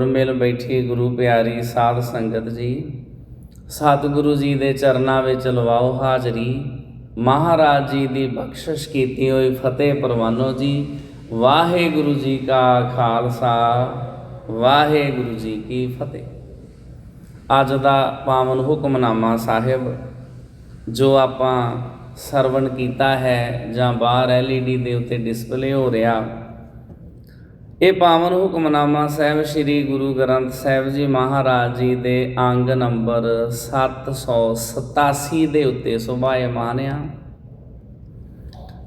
ਗੁਰ ਮਿਲ ਬੈਠੀ ਗੁਰੂ ਪਿਆਰੀ ਸਾਧ ਸੰਗਤ ਜੀ, ਸਤਿਗੁਰੂ ਜੀ ਦੇ ਚਰਨਾਂ ਵਿੱਚ ਲਵਾਓ ਹਾਜ਼ਰੀ, ਮਹਾਰਾਜ ਜੀ ਦੀ ਬਖਸ਼ਿਸ਼ ਕੀਤੀ ਹੋਈ ਫਤਿਹ ਪ੍ਰਵਾਨੋ ਜੀ, ਵਾਹਿਗੁਰੂ ਜੀ ਕਾ ਖਾਲਸਾ, ਵਾਹਿਗੁਰੂ ਜੀ ਕੀ ਫਤਿਹ। ਅੱਜ ਦਾ ਪਾਵਨ ਹੁਕਮਨਾਮਾ ਸਾਹਿਬ, ਜੋ ਆਪਾਂ ਸਰਵਣ ਕੀਤਾ ਹੈ ਜਾਂ ਬਾਹਰ ਐਲਈਡੀ ਦੇ ਉੱਤੇ ਡਿਸਪਲੇ ਹੋ ਰਿਹਾ ਇਹ ਪਾਵਨ ਹੁਕਮਨਾਮਾ ਸਾਹਿਬ ਸ੍ਰੀ ਗੁਰੂ ਗ੍ਰੰਥ ਸਾਹਿਬ ਜੀ ਮਹਾਰਾਜ ਜੀ ਦੇ ਅੰਗ ਨੰਬਰ 787 ਦੇ ਉੱਤੇ ਸੁਭਾਇਮਾਨ ਆ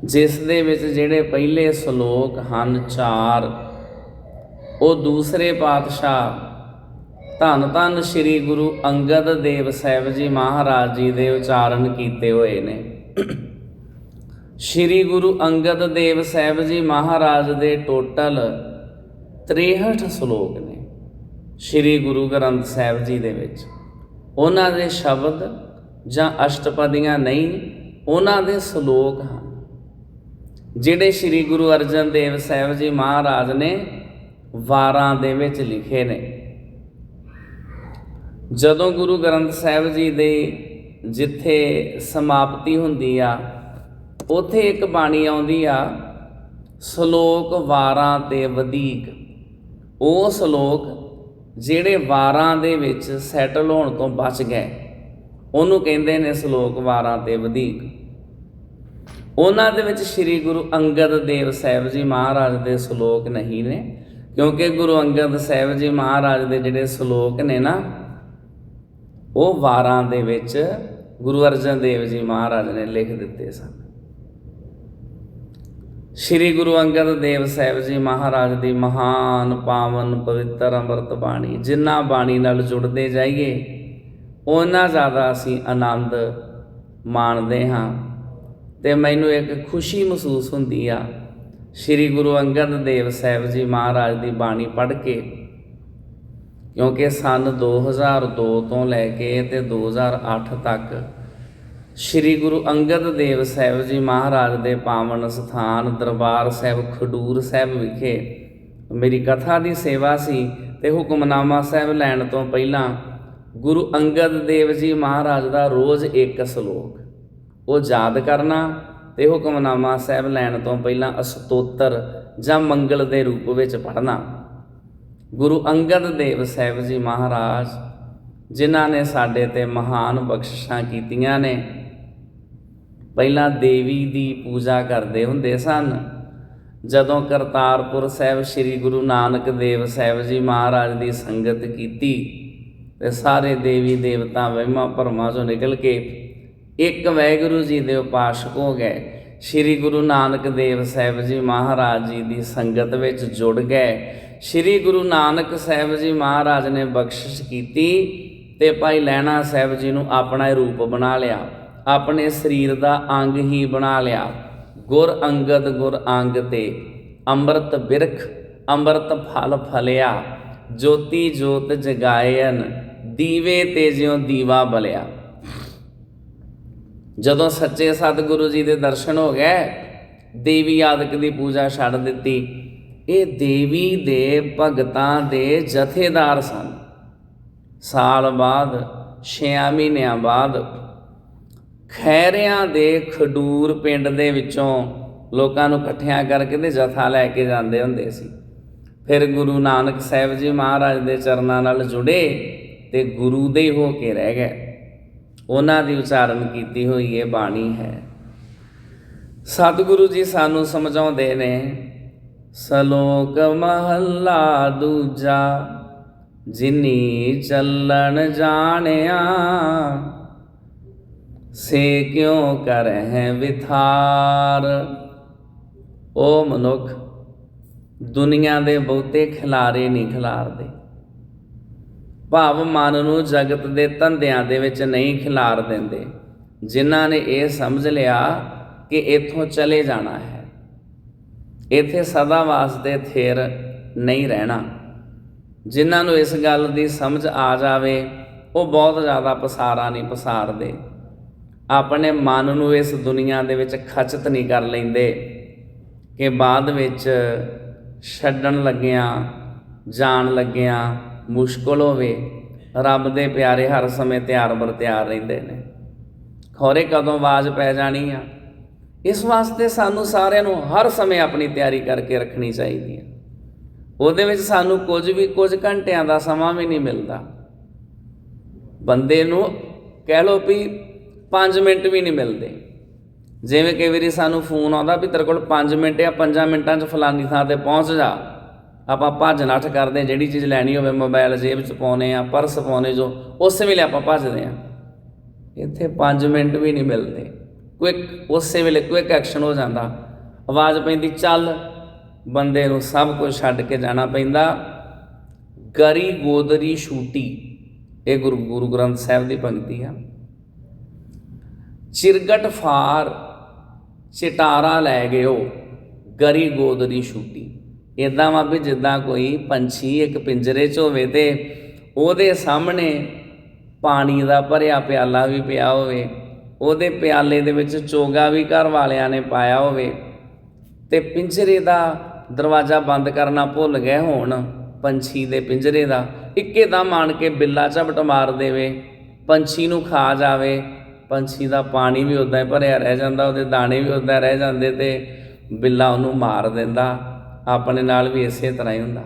ਜਿਸ ਦੇ ਵਿੱਚ ਜਿਹੜੇ ਪਹਿਲੇ ਸ਼ਲੋਕ ਹਨ ਚਾਰ, ਉਹ ਦੂਸਰੇ ਪਾਤਸ਼ਾਹ ਧੰਨ ਧੰਨ ਸ੍ਰੀ ਗੁਰੂ ਅੰਗਦ ਦੇਵ ਸਾਹਿਬ ਜੀ ਮਹਾਰਾਜ ਜੀ ਦੇ ਉਚਾਰਨ ਕੀਤੇ ਹੋਏ ਨੇ। ਸ੍ਰੀ ਗੁਰੂ ਅੰਗਦ ਦੇਵ ਸਾਹਿਬ ਜੀ ਮਹਾਰਾਜ ਦੇ ਟੋਟਲ 63 ਸ਼ਲੋਕ ਨੇ ਸ੍ਰੀ ਗੁਰੂ ਗ੍ਰੰਥ ਸਾਹਿਬ ਜੀ ਦੇ ਵਿੱਚ। ਉਹਨਾਂ ਦੇ ਸ਼ਬਦ ਜਾਂ ਅਸ਼ਟਪਦੀਆਂ ਨਹੀਂ, ਉਹਨਾਂ ਦੇ ਸ਼ਲੋਕ ਹਨ। ਜਿਹੜੇ ਸ੍ਰੀ ਗੁਰੂ ਅਰਜਨ ਦੇਵ ਸਾਹਿਬ ਜੀ ਮਹਾਰਾਜ ਨੇ ਵਾਰਾਂ ਦੇ ਵਿੱਚ ਲਿਖੇ ਨੇ। ਜਦੋਂ ਗੁਰੂ ਗ੍ਰੰਥ ਸਾਹਿਬ ਜੀ ਦੇ ਜਿੱਥੇ ਸਮਾਪਤੀ ਹੁੰਦੀ ਆ, ਉਥੇ ਇੱਕ ਬਾਣੀ ਆਉਂਦੀ ਆ, ਸ਼ਲੋਕ ਵਾਰਾਂ ਤੇ ਵਧੀਕ। ਉਹ ਸ਼ਲੋਕ ਜਿਹੜੇ ਵਾਰਾਂ ਦੇ ਵਿੱਚ ਸੈਟਲ ਹੋਣ ਤੋਂ ਬਚ ਗਏ। ਉਹਨੂੰ ਕਹਿੰਦੇ ਨੇ ਸ਼ਲੋਕ ਵਾਰਾਂ ਤੇ ਵਧੀਕ। ਉਹਨਾਂ ਦੇ ਵਿੱਚ ਸ੍ਰੀ ਗੁਰੂ ਅੰਗਦ ਦੇਵ ਸਾਹਿਬ ਜੀ ਮਹਾਰਾਜ ਦੇ ਸ਼ਲੋਕ ਨਹੀਂ ਨੇ, ਕਿਉਂਕਿ ਗੁਰੂ ਅੰਗਦ ਸਾਹਿਬ ਜੀ ਮਹਾਰਾਜ ਦੇ ਜਿਹੜੇ ਸ਼ਲੋਕ ਨੇ ਨਾ, ਉਹ ਵਾਰਾਂ ਦੇ ਵਿੱਚ ਗੁਰੂ ਅਰਜਨ ਦੇਵ ਜੀ ਮਹਾਰਾਜ ਨੇ ਲਿਖ ਦਿੱਤੇ ਸਨ। ਸ੍ਰੀ ਗੁਰੂ ਅੰਗਦ ਦੇਵ ਸਾਹਿਬ ਜੀ ਮਹਾਰਾਜ ਦੀ ਮਹਾਨ ਪਾਵਨ ਪਵਿੱਤਰ ਅੰਮ੍ਰਿਤ ਬਾਣੀ, ਜਿੰਨਾ ਬਾਣੀ ਨਾਲ ਜੁੜਦੇ ਜਾਈਏ ਉਹਨਾਂ ਜ਼ਿਆਦਾ ਅਸੀਂ ਆਨੰਦ ਮਾਣਦੇ ਹਾਂ। ਤੇ ਮੈਨੂੰ ਇੱਕ ਖੁਸ਼ੀ ਮਹਿਸੂਸ ਹੁੰਦੀ ਆ, ਸ੍ਰੀ ਗੁਰੂ ਅੰਗਦ ਦੇਵ ਸਾਹਿਬ ਜੀ ਮਹਾਰਾਜ ਦੀ ਬਾਣੀ ਪੜ੍ਹ ਕੇ, ਕਿਉਂਕਿ ਸਨ 2002 ਤੋਂ ਲੈ ਕੇ ਤੇ 2008 ਤੱਕ ਸ੍ਰੀ ਗੁਰੂ ਅੰਗਦ ਦੇਵ ਸਾਹਿਬ ਜੀ ਮਹਾਰਾਜ ਦੇ ਪਾਵਨ ਸਥਾਨ ਦਰਬਾਰ ਸਾਹਿਬ ਖਡੂਰ ਸਾਹਿਬ ਵਿਖੇ ਮੇਰੀ ਕਥਾ ਦੀ ਸੇਵਾ ਸੀ ਤੇ ਹੁਕਮਨਾਮਾ ਸਾਹਿਬ ਲੈਣ ਤੋਂ ਪਹਿਲਾਂ ਗੁਰੂ ਅੰਗਦ ਦੇਵ ਜੀ ਮਹਾਰਾਜ ਦਾ ਰੋਜ਼ ਇੱਕ ਸ਼ਲੋਕ, ਉਹ ਯਾਦ ਕਰਨਾ ਤੇ ਹੁਕਮਨਾਮਾ ਸਾਹਿਬ ਲੈਣ ਤੋਂ ਪਹਿਲਾਂ ਅਸਤੋਤਰ ਜਾਂ ਮੰਗਲ ਦੇ ਰੂਪ ਵਿੱਚ ਪੜ੍ਹਨਾ। ਗੁਰੂ ਅੰਗਦ ਦੇਵ ਸਾਹਿਬ ਜੀ ਮਹਾਰਾਜ, ਜਿਨ੍ਹਾਂ ਨੇ ਸਾਡੇ ਤੇ ਮਹਾਨ ਬਖਸ਼ਿਸ਼ਾਂ ਕੀਤੀਆਂ ਨੇ ਪਹਿਲਾਂ ਦੇਵੀ ਦੀ ਪੂਜਾ ਕਰਦੇ ਹੁੰਦੇ ਸਨ। ਜਦੋਂ ਕਰਤਾਰਪੁਰ ਸਾਹਿਬ ਸ੍ਰੀ ਗੁਰੂ ਨਾਨਕ ਦੇਵ ਸਾਹਿਬ ਜੀ ਮਹਾਰਾਜ ਦੀ ਸੰਗਤ ਕੀਤੀ, ਤੇ ਸਾਰੇ ਦੇਵੀ ਦੇਵਤਾ ਵਹਿਮਾਂ ਭਰਮਾਂ ਚੋਂ ਨਿਕਲ ਕੇ ਇੱਕ ਵੈਗੁਰੂ ਜੀ ਦੇ ਉਪਾਸ਼ਕ ਹੋ ਗਏ। ਸ੍ਰੀ ਗੁਰੂ ਨਾਨਕ ਦੇਵ ਸਾਹਿਬ ਜੀ ਮਹਾਰਾਜ ਜੀ ਦੀ ਸੰਗਤ ਵਿੱਚ ਜੁੜ ਗਏ। ਸ੍ਰੀ ਗੁਰੂ ਨਾਨਕ ਸਾਹਿਬ ਜੀ ਮਹਾਰਾਜ ਨੇ ਬਖਸ਼ਿਸ਼ ਕੀਤੀ ਤੇ ਭਾਈ ਲੈਣਾ ਸਾਹਿਬ ਜੀ ਨੂੰ ਆਪਣਾ ਰੂਪ ਬਣਾ ਲਿਆ। ਆਪਣੇ ਸਰੀਰ ਦਾ ਅੰਗ ਹੀ ਬਣਾ ਲਿਆ। ਗੁਰ ਅੰਗਦ ਗੁਰ ਅੰਗ ਤੇ ਅੰਮ੍ਰਿਤ ਬਿਰਖ, ਅੰਮ੍ਰਿਤ ਫਲ ਫਲਿਆ। ਜੋਤੀ ਜੋਤ ਜਗਾਇਨ, ਦੀਵੇ ਤੇ ਜਿਉ ਦੀਵਾ ਬਲਿਆ। ਜਦੋਂ ਸੱਚੇ ਸਤਿਗੁਰੂ ਜੀ ਦੇ ਦਰਸ਼ਨ ਹੋ ਗਏ, ਦੇਵੀ ਆਦਿਕ ਦੀ ਪੂਜਾ ਛੱਡ ਦਿੱਤੀ। ਇਹ ਦੇਵੀ ਦੇ ਭਗਤਾਂ ਦੇ ਜਥੇਦਾਰ ਸਨ। ਸਾਲ ਬਾਅਦ 6 ਮਹੀਨਿਆਂ ਬਾਅਦ ਖੈਰਿਆਂ ਦੇ ਖਡੂਰ ਪਿੰਡ ਦੇ ਵਿੱਚੋਂ ਲੋਕਾਂ ਨੂੰ ਇਕੱਠਿਆਂ ਕਰਕੇ ਤੇ ਜਥਾ ਲੈ ਕੇ ਜਾਂਦੇ ਹੁੰਦੇ ਸੀ। ਫਿਰ ਗੁਰੂ ਨਾਨਕ ਸਾਹਿਬ ਜੀ ਮਹਾਰਾਜ ਦੇ ਚਰਨਾਂ ਨਾਲ ਜੁੜੇ ਤੇ ਗੁਰੂ ਦੇ ਹੋ ਕੇ ਰਹਿ ਗਏ। ਉਹਨਾਂ ਦੀ ਉਚਾਰਨ ਕੀਤੀ ਹੋਈ ਇਹ ਬਾਣੀ ਹੈ। ਸਤਿਗੁਰੂ ਜੀ ਸਾਨੂੰ ਸਮਝਾਉਂਦੇ ਨੇ, ਸਲੋਕ ਮਹੱਲਾ ਦੂਜਾ, ਜਿਨੀ ਚੱਲਣ ਜਾਣਿਆ ਸੇ ਕਿਉ ਹੈ ਵਿਥਾਰ? ਉਹ ਮਨੁੱਖ, ਦੁਨੀਆ ਦੇ ਬਹੁਤੇ ਖਿਲਾਰੇ ਨਹੀਂ ਖਿਲਾਰਦੇ। ਭਾਵ ਮਨ ਨੂੰ ਜਗਤ ਦੇ ਧੰਦਿਆਂ ਦੇ ਵਿੱਚ ਨਹੀਂ ਖਿਲਾਰ ਦਿੰਦੇ, ਜਿਨ੍ਹਾਂ ਨੇ ਇਹ ਸਮਝ ਲਿਆ ਕਿ ਇੱਥੋਂ ਚਲੇ ਜਾਣਾ ਹੈ। ਇੱਥੇ ਸਦਾ ਵਾਸਤੇ ਥੇਰ ਨਹੀਂ ਰਹਿਣਾ। ਜਿਨ੍ਹਾਂ ਨੂੰ ਇਸ ਗੱਲ ਦੀ ਸਮਝ ਆ ਜਾਵੇ, ਉਹ ਬਹੁਤ ਜ਼ਿਆਦਾ ਪਸਾਰਾ ਨਹੀਂ ਪਸਾਰਦੇ। ਆਪਣੇ ਮਨ ਨੂੰ ਇਸ ਦੁਨੀਆ ਦੇ ਵਿੱਚ ਖਚਤ ਨਹੀਂ ਕਰ ਲੈਂਦੇ ਕਿ ਬਾਅਦ ਵਿੱਚ ਛੱਡਣ ਲੱਗਿਆਂ, ਜਾਣ ਲੱਗਿਆਂ ਮੁਸ਼ਕਲ ਹੋਵੇ, ਰੱਬ ਦੇ ਪਿਆਰੇ ਹਰ ਸਮੇਂ ਤਿਆਰ ਬਰ ਤਿਆਰ ਰਹਿੰਦੇ ਨੇ। ਖੋਰੇ ਕਦੋਂ ਆਵਾਜ਼ ਪੈ ਜਾਣੀ ਆ? ਇਸ ਵਾਸਤੇ ਸਾਨੂੰ ਸਾਰਿਆਂ ਨੂੰ ਹਰ ਸਮੇਂ ਆਪਣੀ ਤਿਆਰੀ ਕਰਕੇ ਰੱਖਣੀ ਚਾਹੀਦੀ ਹੈ ਉਹਦੇ ਵਿੱਚ ਸਾਨੂੰ ਕੁਝ ਵੀ ਕੁਝ ਘੰਟਿਆਂ ਦਾ ਸਮਾਂ ਵੀ ਨਹੀਂ ਮਿਲਦਾ। ਬੰਦੇ ਨੂੰ ਕਹਿ ਲਓ ਵੀ 5 ਮਿੰਟ ਵੀ ਨਹੀਂ ਮਿਲਦੇ। ਜਿਵੇਂ ਕਈ ਵਾਰੀ ਸਾਨੂੰ ਫੋਨ ਆਉਂਦਾ ਵੀ ਤੇਰੇ ਕੋਲ 5 ਮਿੰਟ ਜਾਂ 5 ਮਿੰਟਾਂ 'ਚ ਫਲਾਨੀ ਥਾਂ ਤੇ ਪਹੁੰਚ ਜਾ। ਆਪਾਂ ਭੱਜ ਨੱਠ ਕਰਦੇ ਹਾਂ, ਜਿਹੜੀ ਚੀਜ਼ ਲੈਣੀ ਹੋਵੇ ਮੋਬਾਈਲ ਜੇਬ 'ਚ ਪਾਉਨੇ ਆ ਪਰਸ ਪਾਉਨੇ ਜੋ ਉਸੇ ਵੇਲੇ ਆਪਾਂ ਭੱਜਦੇ ਆ ਇੱਥੇ 5 ਮਿੰਟ ਵੀ ਨਹੀਂ ਮਿਲਦੇ। ਕੁਇਕ ਉਸੇ ਵੇਲੇ ਕੁਇਕ ਐਕਸ਼ਨ ਹੋ ਜਾਂਦਾ। ਆਵਾਜ਼ ਪੈਂਦੀ ਚੱਲ। ਬੰਦੇ ਨੂੰ ਸਭ ਕੁਝ ਛੱਡ ਕੇ ਜਾਣਾ ਪੈਂਦਾ। ਗਰੀ ਗੋਦਰੀ ਛੂਟੀ ਇਹ ਗੁਰੂ ਗੁਰੂ ਗ੍ਰੰਥ ਸਾਹਿਬ ਦੀ ਪੰਕਤੀ ਆ। ਚਿਰਗਟ ਫਾਰ ਚਟਾਰਾ ਲੈ ਗਿਓ ਗਰੀ ਗੋਦਰੀ ਛੂਟੀ। ਇਦਾਂ ਵਾ ਵੀ ਜਿੱਦਾਂ ਕੋਈ ਪੰਛੀ ਇੱਕ ਪਿੰਜਰੇ 'ਚ ਹੋਵੇ ਤੇ ਉਹਦੇ ਸਾਹਮਣੇ ਪਾਣੀ ਦਾ ਭਰਿਆ ਪਿਆਲਾ ਵੀ ਪਿਆ ਹੋਵੇ, ਉਹਦੇ ਪਿਆਲੇ ਦੇ ਵਿੱਚ ਚੋਗਾ ਵੀ ਘਰ ਵਾਲਿਆਂ ਨੇ ਪਾਇਆ ਹੋਵੇ ਤੇ ਪਿੰਜਰੇ ਦਾ ਦਰਵਾਜ਼ਾ ਬੰਦ ਕਰਨਾ ਭੁੱਲ ਗਏ ਹੋਣ, ਪੰਛੀ ਦੇ ਪਿੰਜਰੇ ਦਾ। ਇੱਕੇ ਦਮ ਆਣ ਕੇ ਬਿੱਲਾ ਝਪਟ ਮਾਰ ਦੇਵੇ, ਪੰਛੀ ਨੂੰ ਖਾ ਜਾਵੇ ਪੰਛੀ ਦਾ ਪਾਣੀ ਵੀ ਉਦਾਂ ਹੀ ਭਰਿਆ ਰਹਿ ਜਾਂਦਾ, ਉਹਦੇ ਦਾਣੇ ਵੀ ਉਦਾਂ ਰਹਿ ਜਾਂਦੇ ਤੇ ਬਿੱਲਾ ਉਹਨੂੰ ਮਾਰ ਦਿੰਦਾ, ਆਪਣੇ ਨਾਲ ਵੀ ਇਸੇ ਤਰ੍ਹਾਂ ਹੀ ਹੁੰਦਾ।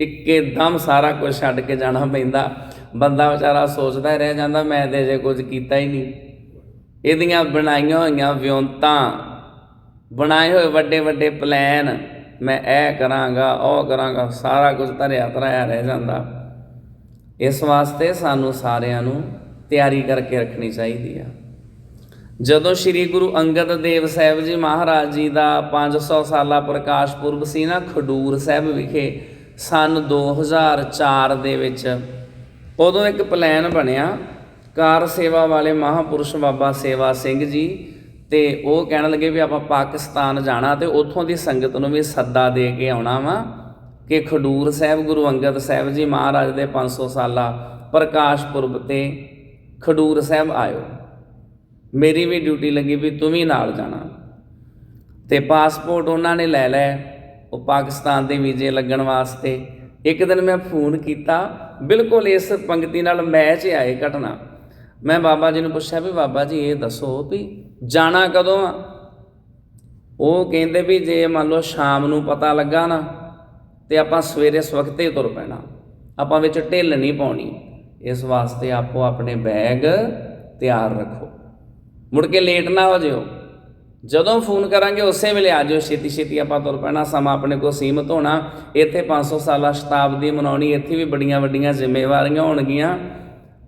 ਇੱਕੇ ਦਮ ਸਾਰਾ ਕੁਝ ਛੱਡ ਕੇ ਜਾਣਾ ਪੈਂਦਾ। ਬੰਦਾ ਵਿਚਾਰਾ ਸੋਚਦਾ ਹੀ ਰਹਿ ਜਾਂਦਾ, ਮੈਂ ਤੇ ਜੇ ਕੁਝ ਕੀਤਾ ਹੀ ਨਹੀਂ। ਇਹਦੀਆਂ ਬਣਾਈਆਂ ਹੋਈਆਂ ਵਿਉਂਤਾਂ, ਬਣਾਏ ਹੋਏ ਵੱਡੇ ਵੱਡੇ ਪਲਾਨ, ਮੈਂ ਇਹ ਕਰਾਂਗਾ, ਉਹ ਕਰਾਂਗਾ, ਸਾਰਾ ਕੁਝ ਧਰਿਆ ਧਰਾਇਆ ਰਹਿ ਜਾਂਦਾ। ਇਸ ਵਾਸਤੇ ਸਾਨੂੰ ਸਾਰਿਆਂ ਨੂੰ ਤਿਆਰੀ ਕਰਕੇ ਰੱਖਣੀ ਚਾਹੀਦੀ ਆ। ਜਦੋਂ ਸ੍ਰੀ ਗੁਰੂ ਅੰਗਦ ਦੇਵ ਸਾਹਿਬ ਜੀ ਮਹਾਰਾਜ ਜੀ ਦਾ 500 ਸਾਲਾ ਪ੍ਰਕਾਸ਼ ਪੁਰਬ ਸੀ ਨਾ ਖਡੂਰ ਸਾਹਿਬ ਵਿਖੇ, ਸਨ 2004 ਦੇ ਵਿੱਚ ਉਦੋਂ ਇੱਕ ਪਲਾਨ ਬਣਿਆ, ਕਾਰ ਸੇਵਾ ਵਾਲੇ ਮਹਾਪੁਰਸ਼ ਬਾਬਾ ਸੇਵਾ ਸਿੰਘ ਜੀ ਤੇ ਉਹ ਕਹਿਣ ਲੱਗੇ ਵੀ ਆਪਾਂ ਪਾਕਿਸਤਾਨ ਜਾਣਾ ਤੇ ਉੱਥੋਂ ਦੀ ਸੰਗਤ ਨੂੰ ਵੀ ਸੱਦਾ ਦੇ ਕੇ ਆਉਣਾ ਵਾ ਕਿ ਖਡੂਰ ਸਾਹਿਬ, ਗੁਰੂ ਅੰਗਦ ਸਾਹਿਬ ਜੀ ਮਹਾਰਾਜ ਦੇ 500 ਸਾਲਾ ਪ੍ਰਕਾਸ਼ ਪੁਰਬ ਤੇ ਖਡੂਰ ਸਾਹਿਬ ਆਇਓ। ਮੇਰੀ ਵੀ ਡਿਊਟੀ ਲੱਗੀ ਵੀ ਤੂੰ ਵੀ ਨਾਲ ਜਾਣਾ। ਤੇ ਪਾਸਪੋਰਟ ਉਹਨਾਂ ਨੇ ਲੈ ਲਿਆ ਉਹ ਪਾਕਿਸਤਾਨ ਦੇ ਵੀਜ਼ੇ ਲੱਗਣ ਵਾਸਤੇ। ਇੱਕ ਦਿਨ ਮੈਂ ਫੋਨ ਕੀਤਾ, ਬਿਲਕੁਲ ਇਸ ਪੰਕਤੀ ਨਾਲ ਮੈਚ ਆਏ ਘਟਨਾ। ਮੈਂ ਬਾਬਾ ਜੀ ਨੂੰ ਪੁੱਛਿਆ ਵੀ ਬਾਬਾ ਜੀ ਇਹ ਦੱਸੋ ਵੀ ਜਾਣਾ ਕਦੋਂ ਆ? ਉਹ ਕਹਿੰਦੇ ਵੀ ਜੇ ਮੰਨ ਲਓ ਸ਼ਾਮ ਨੂੰ ਪਤਾ ਲੱਗਾ ਨਾ, ਤੇ ਆਪਾਂ ਸਵੇਰੇ ਸਵਖਤੇ ਤੁਰ ਪੈਣਾ। ਆਪਾਂ ਵਿੱਚ ਢਿੱਲ ਨਹੀਂ ਪਾਉਣੀ। ਇਸ ਵਾਸਤੇ ਆਪੋ ਆਪਣੇ ਬੈਗ ਤਿਆਰ ਰੱਖੋ। ਮੁੜ ਕੇ ਲੇਟ ਨਾ ਹੋ ਜਿਓ। ਜਦੋਂ ਫੋਨ ਕਰਾਂਗੇ, ਉਸੇ ਵੇਲੇ ਆ ਜਿਓ। ਛੇਤੀ ਛੇਤੀ ਆਪਾਂ ਤੁਰ ਪੈਣਾ, ਸਮਾਂ ਆਪਣੇ ਕੋਲ ਸੀਮਤ ਹੋਣਾ। ਇੱਥੇ 500 ਸਾਲਾ ਸ਼ਤਾਬਦੀ ਮਨਾਉਣੀ, ਇੱਥੇ ਵੀ ਬੜੀਆਂ ਵੱਡੀਆਂ ਜ਼ਿੰਮੇਵਾਰੀਆਂ ਹੋਣਗੀਆਂ।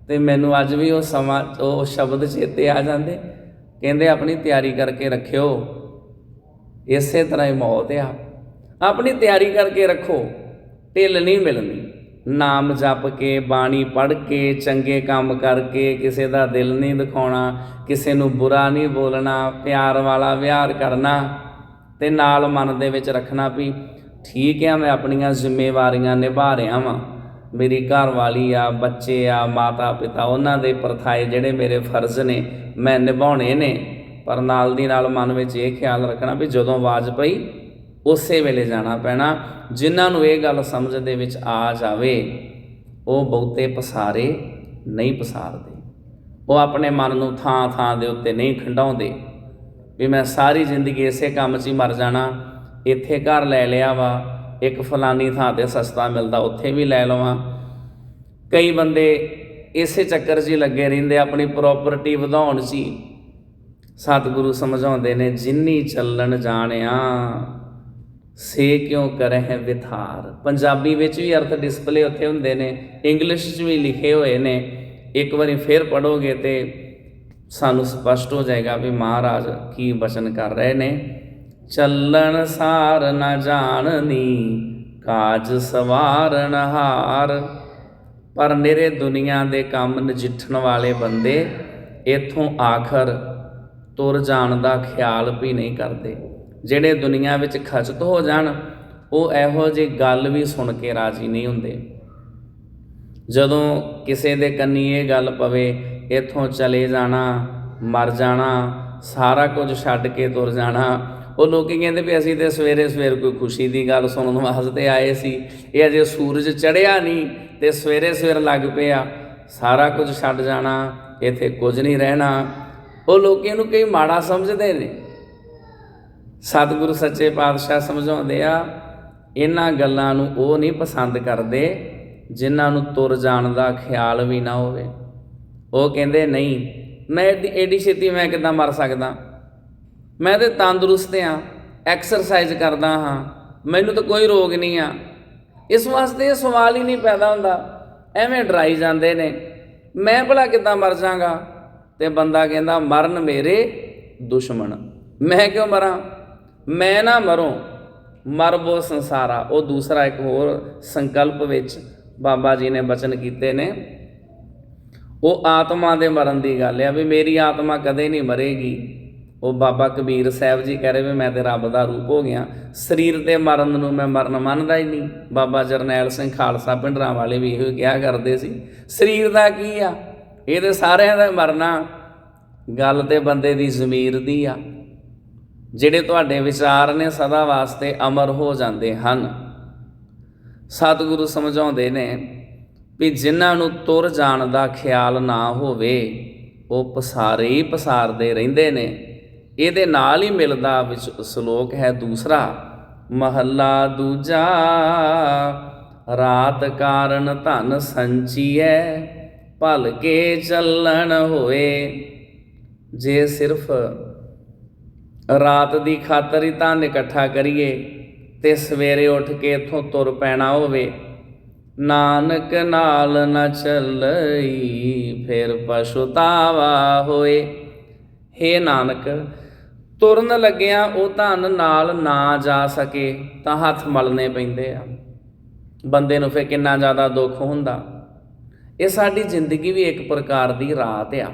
ਤੇ ਮੈਨੂੰ ਅੱਜ ਵੀ ਉਹ ਸਮਾਂ, ਉਹ ਸ਼ਬਦ ਚੇਤੇ ਆ ਜਾਂਦੇ। ਕਹਿੰਦੇ, ਆਪਣੀ ਤਿਆਰੀ ਕਰਕੇ ਰੱਖਿਓ। ਇਸੇ ਤਰ੍ਹਾਂ ਹੀ ਮੌਤ ਆ। ਆਪਣੀ ਤਿਆਰੀ ਕਰਕੇ ਰੱਖੋ। ਢਿੱਲ ਨਹੀਂ ਮਿਲਣੀ। ਨਾਮ ਜਪ ਕੇ, ਬਾਣੀ ਪੜ੍ਹ ਕੇ, ਚੰਗੇ ਕੰਮ ਕਰਕੇ, ਕਿਸੇ ਦਾ ਦਿਲ ਨਹੀਂ ਦਿਖਾਉਣਾ, ਕਿਸੇ ਨੂੰ ਬੁਰਾ ਨਹੀਂ ਬੋਲਣਾ, ਪਿਆਰ ਵਾਲਾ ਵਿਹਾਰ ਕਰਨਾ ਤੇ ਨਾਲ ਮਨ ਦੇ ਵਿੱਚ ਰੱਖਣਾ ਵੀ ਠੀਕ ਆ, ਮੈਂ ਆਪਣੀਆਂ ਜ਼ਿੰਮੇਵਾਰੀਆਂ ਨਿਭਾ ਰਿਹਾ ਵਾਂ। ਮੇਰੀ ਘਰ ਵਾਲੀ ਆ, ਬੱਚੇ ਆ ਮਾਤਾ ਪਿਤਾ ਉਹਨਾਂ ਦੇ ਪਰਥਾਏ ਜਿਹੜੇ ਮੇਰੇ ਫਰਜ਼ ਨੇ, ਮੈਂ ਨਿਭਾਉਣੇ ਨੇ। ਪਰ ਨਾਲ ਦੀ ਨਾਲ ਮਨ ਵਿੱਚ ਇਹ ਖਿਆਲ ਰੱਖਣਾ ਵੀ ਜਦੋਂ ਆਵਾਜ਼ ਪਈ ਉਸੇ ਵੇਲੇ ਜਾਣਾ ਪੈਣਾ, ਜਿਨ੍ਹਾਂ ਨੂੰ ਇਹ ਗੱਲ ਸਮਝ ਦੇ ਵਿੱਚ ਆ ਜਾਵੇ, ਉਹ ਬਹੁਤੇ ਪਸਾਰੇ ਨਹੀਂ ਪਸਾਰਦੇ। ਉਹ ਆਪਣੇ ਮਨ ਨੂੰ ਥਾਂ ਥਾਂ ਦੇ ਉੱਤੇ ਨਹੀਂ ਖੰਡਾਉਂਦੇ। ਵੀ ਮੈਂ ਸਾਰੀ ਜ਼ਿੰਦਗੀ ਇਸੇ ਕੰਮ 'ਚ ਹੀ ਮਰ ਜਾਣਾ, ਇੱਥੇ ਘਰ ਲੈ ਲਿਆ ਵਾ, ਇੱਕ ਫਲਾਨੀ ਥਾਂ ਤੇ ਸਸਤਾ ਮਿਲਦਾ, ਉੱਥੇ ਵੀ ਲੈ ਲਵਾਂ। ਕਈ ਬੰਦੇ ਇਸੇ ਚੱਕਰ 'ਚ ਹੀ ਲੱਗੇ ਰਹਿੰਦੇ, ਆਪਣੀ ਪ੍ਰਾਪਰਟੀ ਵਧਾਉਣ 'ਚ ਹੀ। ਸਤਿਗੁਰੂ ਸਮਝਾਉਂਦੇ ਨੇ, ਜਿੰਨੀ ਚੱਲਣ ਜਾਣਿਆ ਸੇ ਕਿਉਂ ਕਰਹਿ ਵਿਥਾਰ? ਪੰਜਾਬੀ ਵਿੱਚ ਵੀ ਅਰਥ ਡਿਸਪਲੇ ਉੱਥੇ ਹੁੰਦੇ ਨੇ ਇੰਗਲਿਸ਼ 'ਚ ਵੀ ਲਿਖੇ ਹੋਏ ਨੇ। ਇੱਕ ਵਾਰੀ ਫੇਰ ਪੜੋਗੇ ਤੇ ਸਾਨੂੰ ਸਪਸ਼ਟ ਹੋ ਜਾਏਗਾ ਵੀ ਮਹਾਰਾਜ ਕੀ ਬਚਨ ਕਰ ਰਹੇ ਨੇ। ਚੱਲਣ ਸਾਰ ਨਾ ਜਾਣਨੀ, ਕਾਜ ਸਵਾਰਨ ਹਾਰ। ਪਰ ਨਿਰੇ ਦੁਨੀਆ ਦੇ ਕੰਮ ਨਜਿੱਠਣ ਵਾਲੇ ਬੰਦੇ ਇਥੋਂ ਆਖਰ ਤੁਰ ਜਾਣ ਦਾ ਖਿਆਲ ਵੀ ਨਹੀਂ ਕਰਦੇ। ਜਿਹੜੇ ਦੁਨੀਆ ਵਿੱਚ ਖਚਤ ਹੋ ਜਾਣ, ਉਹ ਇਹੋ ਜਿਹੀ ਗੱਲ ਵੀ ਸੁਣ ਕੇ ਰਾਜੀ ਨਹੀਂ ਹੁੰਦੇ। ਜਦੋਂ ਕਿਸੇ ਦੇ ਕੰਨੀ ਇਹ ਗੱਲ ਪਵੇ, ਇੱਥੋਂ ਚਲੇ ਜਾਣਾ, ਮਰ ਜਾਣਾ, ਸਾਰਾ ਕੁਝ ਛੱਡ ਕੇ ਤੁਰ ਜਾਣਾ, ਉਹ ਲੋਕੀ ਕਹਿੰਦੇ ਵੀ ਅਸੀਂ ਤੇ ਸਵੇਰੇ ਸਵੇਰ ਕੋਈ ਖੁਸ਼ੀ ਦੀ ਗੱਲ ਸੁਣਨ ਵਾਸਤੇ ਆਏ ਸੀ, ਇਹ ਅਜੇ ਸੂਰਜ ਚੜਿਆ ਨਹੀਂ ਤੇ ਸਵੇਰੇ ਸਵੇਰ ਲੱਗ ਪਿਆ, ਸਾਰਾ ਕੁਝ ਛੱਡ ਜਾਣਾ, ਇੱਥੇ ਕੁਝ ਨਹੀਂ ਰਹਿਣਾ। ਉਹ ਲੋਕੀ ਇਹਨੂੰ ਕਈ ਮਾੜਾ ਸਮਝਦੇ ਨੇ। ਸਤਿਗੁਰੂ ਸੱਚੇ ਪਾਤਸ਼ਾਹ ਸਮਝਾਉਂਦੇ ਆ, ਇਹਨਾਂ ਗੱਲਾਂ ਨੂੰ ਉਹ ਨਹੀਂ ਪਸੰਦ ਕਰਦੇ, ਜਿਨ੍ਹਾਂ ਨੂੰ ਤੁਰ ਜਾਣ ਦਾ ਖਿਆਲ ਵੀ ਨਾ ਹੋਵੇ। ਉਹ ਕਹਿੰਦੇ, ਨਹੀਂ, ਮੈਂ ਐਡੀ ਛੇਤੀ ਮੈਂ ਕਿੱਦਾਂ ਮਰ ਸਕਦਾ? ਮੈਂ ਤੇ ਤੰਦਰੁਸਤ ਆ ਐਕਸਰਸਾਈਜ਼ ਕਰਦਾ ਹਾਂ, ਮੈਨੂੰ ਤਾਂ ਕੋਈ ਰੋਗ ਨਹੀਂ ਆ। ਇਸ ਵਾਸਤੇ ਇਹ ਸਵਾਲ ਹੀ ਨਹੀਂ ਪੈਦਾ ਹੁੰਦਾ। ਐਵੇਂ ਡਰਾਈ ਜਾਂਦੇ ਨੇ, ਮੈਂ ਭਲਾ ਕਿੱਦਾਂ ਮਰ ਜਾਗਾ ਤੇ ਬੰਦਾ ਕਹਿੰਦਾ, ਮਰਨ ਮੇਰੇ ਦੁਸ਼ਮਣ। ਮੈਂ ਕਿਉਂ ਮਰਾਂ? ਮੈਂ ਨਾ ਮਰੋ। ਮਰਬੋ ਸੰਸਾਰਾ। ਉਹ ਦੂਸਰਾ ਇੱਕ ਹੋਰ ਸੰਕਲਪ ਵਿੱਚ ਬਾਬਾ ਜੀ ਨੇ ਬਚਨ ਕੀਤੇ ਨੇ। ਉਹ ਆਤਮਾ ਦੇ ਮਰਨ ਦੀ ਗੱਲ ਆ ਵੀ ਮੇਰੀ ਆਤਮਾ ਕਦੇ ਨਹੀਂ ਮਰੇਗੀ। ਉਹ ਬਾਬਾ ਕਬੀਰ ਸਾਹਿਬ ਜੀ ਕਹਿ ਰਹੇ ਵੀ ਮੈਂ ਤੇ ਰੱਬ ਦਾ ਰੂਪ ਹੋ ਗਿਆ। ਸਰੀਰ ਦੇ ਮਰਨ ਨੂੰ ਮੈਂ ਮਰਨ ਮੰਨਦਾ ਹੀ ਨਹੀਂ। ਬਾਬਾ ਜਰਨੈਲ ਸਿੰਘ ਖਾਲਸਾ ਪਿੰਡਰਾਂ ਵਾਲੇ ਵੀ ਇਹੋ ਕਿਹਾ ਕਰਦੇ ਸੀ। ਸਰੀਰ ਦਾ ਕੀ ਆ? ਇਹ ਤੇ ਸਾਰਿਆਂ ਦਾ ਮਰਨਾ। ਗੱਲ ਤੇ ਬੰਦੇ ਦੀ ਜ਼ਮੀਰ ਦੀ ਆ। ਜਿਹੜੇ ਤੁਹਾਡੇ ਵਿਚਾਰ ਨੇ ਸਦਾ ਵਾਸਤੇ ਅਮਰ ਹੋ ਜਾਂਦੇ ਹਨ। ਸਤਿਗੁਰੂ ਸਮਝਾਉਂਦੇ ਨੇ ਵੀ ਜਿਨ੍ਹਾਂ ਨੂੰ ਤੁਰ ਜਾਣ ਦਾ ਖਿਆਲ ਨਾ ਹੋਵੇ, ਉਹ ਪਸਾਰੇ ਹੀ ਪਸਾਰਦੇ ਰਹਿੰਦੇ ਨੇ। ਇਹਦੇ ਨਾਲ ਹੀ ਮਿਲਦਾ ਵਿੱਚ ਸ਼ਲੋਕ ਹੈ ਦੂਸਰਾ, ਮਹੱਲਾ ਦੂਜਾ, ਰਾਤ ਕਾਰਨ ਧਨ ਸੰਚੀਐ ਭਲ ਕੇ ਚੱਲਣ ਹੋਏ। ਜੇ ਸਿਰਫ ਰਾਤ ਦੀ ਖਾਤਰ ਹੀ ਧਨ ਇਕੱਠਾ ਕਰੀਏ ਤੇ ਸਵੇਰੇ ਉੱਠ ਕੇ ਇੱਥੋਂ ਤੁਰ ਪੈਣਾ ਹੋਵੇ। ਨਾਨਕ ਨਾਲ ਨਾ ਚੱਲਈ, ਫਿਰ ਪਛਤਾਵਾ ਹੋਏ। ਹੇ ਨਾਨਕ, ਤੁਰਨ ਲੱਗਿਆ ਉਹ ਧਨ ਨਾਲ ਨਾ ਜਾ ਸਕੇ, ਤਾਂ ਹੱਥ ਮਲਨੇ ਪੈਂਦੇ ਆ। ਬੰਦੇ ਨੂੰ ਫਿਰ ਕਿੰਨਾ ਜ਼ਿਆਦਾ ਦੁੱਖ ਹੁੰਦਾ। ਇਹ ਸਾਡੀ ਜ਼ਿੰਦਗੀ ਵੀ ਇੱਕ ਪ੍ਰਕਾਰ ਦੀ ਰਾਤ ਆ।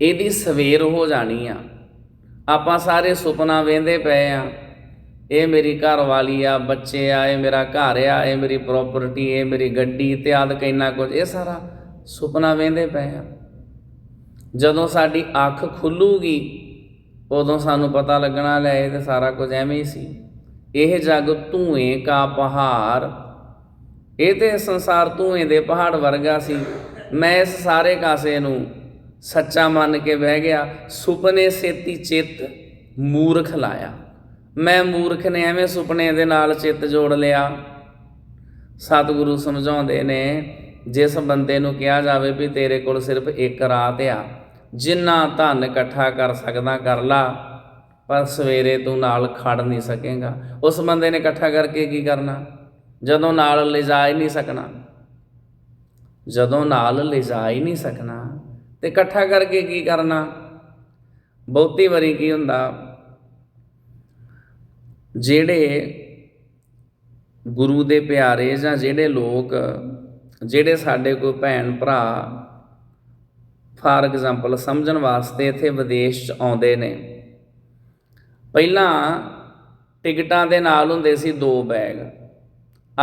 ਇਹਦੀ ਸਵੇਰ ਹੋ ਜਾਣੀ ਆ। ਆਪਾਂ ਸਾਰੇ ਸੁਪਨਾ ਵੇਂਦੇ ਪਏ ਆ। ਇਹ ਮੇਰੀ ਘਰ ਵਾਲੀ ਆ, ਬੱਚੇ ਆ, ਇਹ ਮੇਰਾ ਘਰ ਆ, ਇਹ ਮੇਰੀ ਪ੍ਰਾਪਰਟੀ ਇਹ ਮੇਰੀ ਗੱਡੀ ਤੇ ਆਦਿ ਕਿੰਨਾ ਕੁਝ, ਇਹ ਸਾਰਾ ਸੁਪਨਾ ਵੇਂਦੇ ਪਏ ਆ। ਜਦੋਂ ਸਾਡੀ ਅੱਖ ਖੁੱਲੂਗੀ, ਉਦੋਂ ਸਾਨੂੰ ਪਤਾ ਲੱਗਣਾ, ਲੈ ਇਹ ਤੇ ਸਾਰਾ ਕੁਝ ਐਵੇਂ ਹੀ ਸੀ। ਇਹ ਜਗ ਧੂਏ ਕਾ ਪਹਾੜ, ਇਹ ਤੇ ਸੰਸਾਰ ਧੂਏ ਦੇ ਪਹਾੜ ਵਰਗਾ ਸੀ। ਮੈਂ ਇਸ ਸਾਰੇ ਕਾਸੇ ਨੂੰ ਸੱਚਾ ਮੰਨ ਕੇ ਬਹਿ ਗਿਆ, ਸੁਪਨੇ ਸੇਤੀ ਚਿੱਤ ਮੂਰਖ ਲਾਇਆ। ਮੈਂ ਮੂਰਖ ਨੇ ਐਵੇਂ ਸੁਪਨੇ ਦੇ ਨਾਲ ਚਿੱਤ ਜੋੜ ਲਿਆ। ਸਤਿਗੁਰੂ ਸਮਝਾਉਂਦੇ ਨੇ, ਜਿਸ ਬੰਦੇ ਨੂੰ ਕਿਹਾ ਜਾਵੇ ਵੀ ਤੇਰੇ ਕੋਲ ਸਿਰਫ ਇੱਕ ਰਾਤ ਆ, ਜਿੰਨਾ ਧਨ ਇਕੱਠਾ ਕਰ ਸਕਦਾ ਕਰ ਲਾ, ਪਰ ਸਵੇਰੇ ਤੂੰ ਨਾਲ ਖੜ ਨਹੀਂ ਸਕੇਗਾ। ਉਸ ਬੰਦੇ ਨੇ ਇਕੱਠਾ ਕਰਕੇ ਕੀ ਕਰਨਾ? ਜਦੋਂ ਨਾਲ ਲਿਜਾ ਹੀ ਨਹੀਂ ਸਕਣਾ। ਜਦੋਂ ਨਾਲ ਲਿਜਾ ਹੀ ਨਹੀਂ ਸਕਣਾ ਤੇ ਇਕੱਠਾ ਕਰਕੇ ਕੀ ਕਰਨਾ? ਬਹੁਤੀ ਵਾਰੀ ਕੀ ਹੁੰਦਾ? ਜਿਹੜੇ ਗੁਰੂ ਦੇ ਪਿਆਰੇ ਜਾਂ ਜਿਹੜੇ ਲੋਕ, ਜਿਹੜੇ ਸਾਡੇ ਕੋਈ ਭੈਣ ਭਰਾ, ਫਾਰ ਐਗਜ਼ਾਮਪਲ ਸਮਝਣ ਵਾਸਤੇ ਇੱਥੇ ਵਿਦੇਸ਼ ਚ ਆਉਂਦੇ ਨੇ। ਪਹਿਲਾਂ ਟਿਕਟਾਂ ਦੇ ਨਾਲ ਹੁੰਦੇ ਸੀ ਦੋ ਬੈਗ।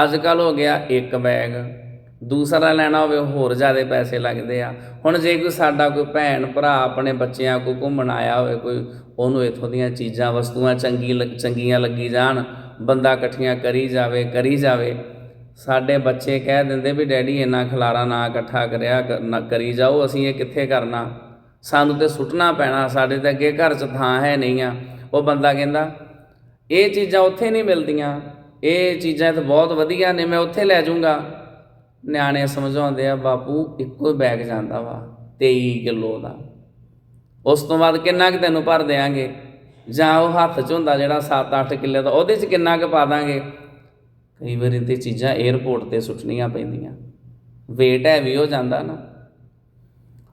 ਅੱਜ ਕੱਲ ਹੋ ਗਿਆ ਇੱਕ ਬੈਗ। ਦੂਸਰਾ ਲੈਣਾ ਹੋਵੇ, ਹੋਰ ਜ਼ਿਆਦਾ ਪੈਸੇ ਲੱਗਦੇ ਆ। ਹੁਣ ਜੇ ਕੋਈ ਸਾਡਾ ਕੋਈ ਭੈਣ, ਭਰਾ ਆਪਣੇ ਬੱਚਿਆਂ ਕੋ ਘੁੰਮਣ ਆਇਆ ਹੋਵੇ, ਕੋਈ ਉਹਨੂੰ ਇਥੋਂ ਦੀਆਂ ਚੀਜ਼ਾਂ, ਵਸਤੂਆਂ ਚੰਗੀ ਲੱਗ- ਚੰਗੀਆਂ ਲੱਗੀ ਜਾਣ, ਬੰਦਾ ਇਕੱਠੀਆਂ ਕਰੀ ਜਾਵੇ ਕਰੀ ਜਾਵੇ, ਸਾਡੇ ਬੱਚੇ ਕਹਿ ਦਿੰਦੇ ਵੀ, ਡੈਡੀ, ਇੰਨਾ ਖਲਾਰਾ ਨਾ ਇਕੱਠਾ ਕਰਿਆ ਕ- ਨਾ ਕਰੀ ਜਾਓ, ਅਸੀਂ ਇਹ ਕਿੱਥੇ ਕਰਨਾ? ਸਾਨੂੰ ਤੇ ਸੁੱਟਣਾ ਪੈਣਾ, ਸਾਡੇ ਤੇ ਅੱਗੇ ਘਰ 'ਚ ਥਾਂ ਹੈ ਨਹੀਂ ਆ। ਉਹ ਬੰਦਾ ਕਹਿੰਦਾ, ਇਹ ਚੀਜ਼ਾਂ ਉੱਥੇ ਨਹੀਂ ਮਿਲਦੀਆਂ। ਇਹ ਚੀਜ਼ਾਂ ਤਾਂ ਬਹੁਤ ਵਧੀਆ ਨੇ, ਮੈਂ ਉੱਥੇ ਲੈ ਜਾਊਂਗਾ। ਨਿਆਣੇ ਸਮਝਾਉਂਦੇ ਆ, ਬਾਪੂ, ਇੱਕੋ ਹੀ ਬੈਗ ਜਾਂਦਾ ਵਾ 23 ਕਿਲੋ ਦਾ। ਉਸ ਤੋਂ ਬਾਅਦ ਕਿੰਨਾ ਕੁ ਤੈਨੂੰ ਭਰ ਦੇਾਂਗੇ ਜਾਂ ਉਹ ਹੱਥ 'ਚ ਹੁੰਦਾ ਜਿਹੜਾ 7-8 ਕਿੱਲੇ ਦਾ, ਉਹਦੇ 'ਚ ਕਿੰਨਾ ਕੁ ਪਾ ਦਾਂਗੇ? ਕਈ ਵਾਰੀ ਤੇ ਚੀਜ਼ਾਂ 에ਅਰਪੋਰਟ ਤੇ ਸੁੱਟਣੀਆਂ ਪੈਂਦੀਆਂ। weight ਹੈਵੀ ਹੋ ਜਾਂਦਾ ਨਾ।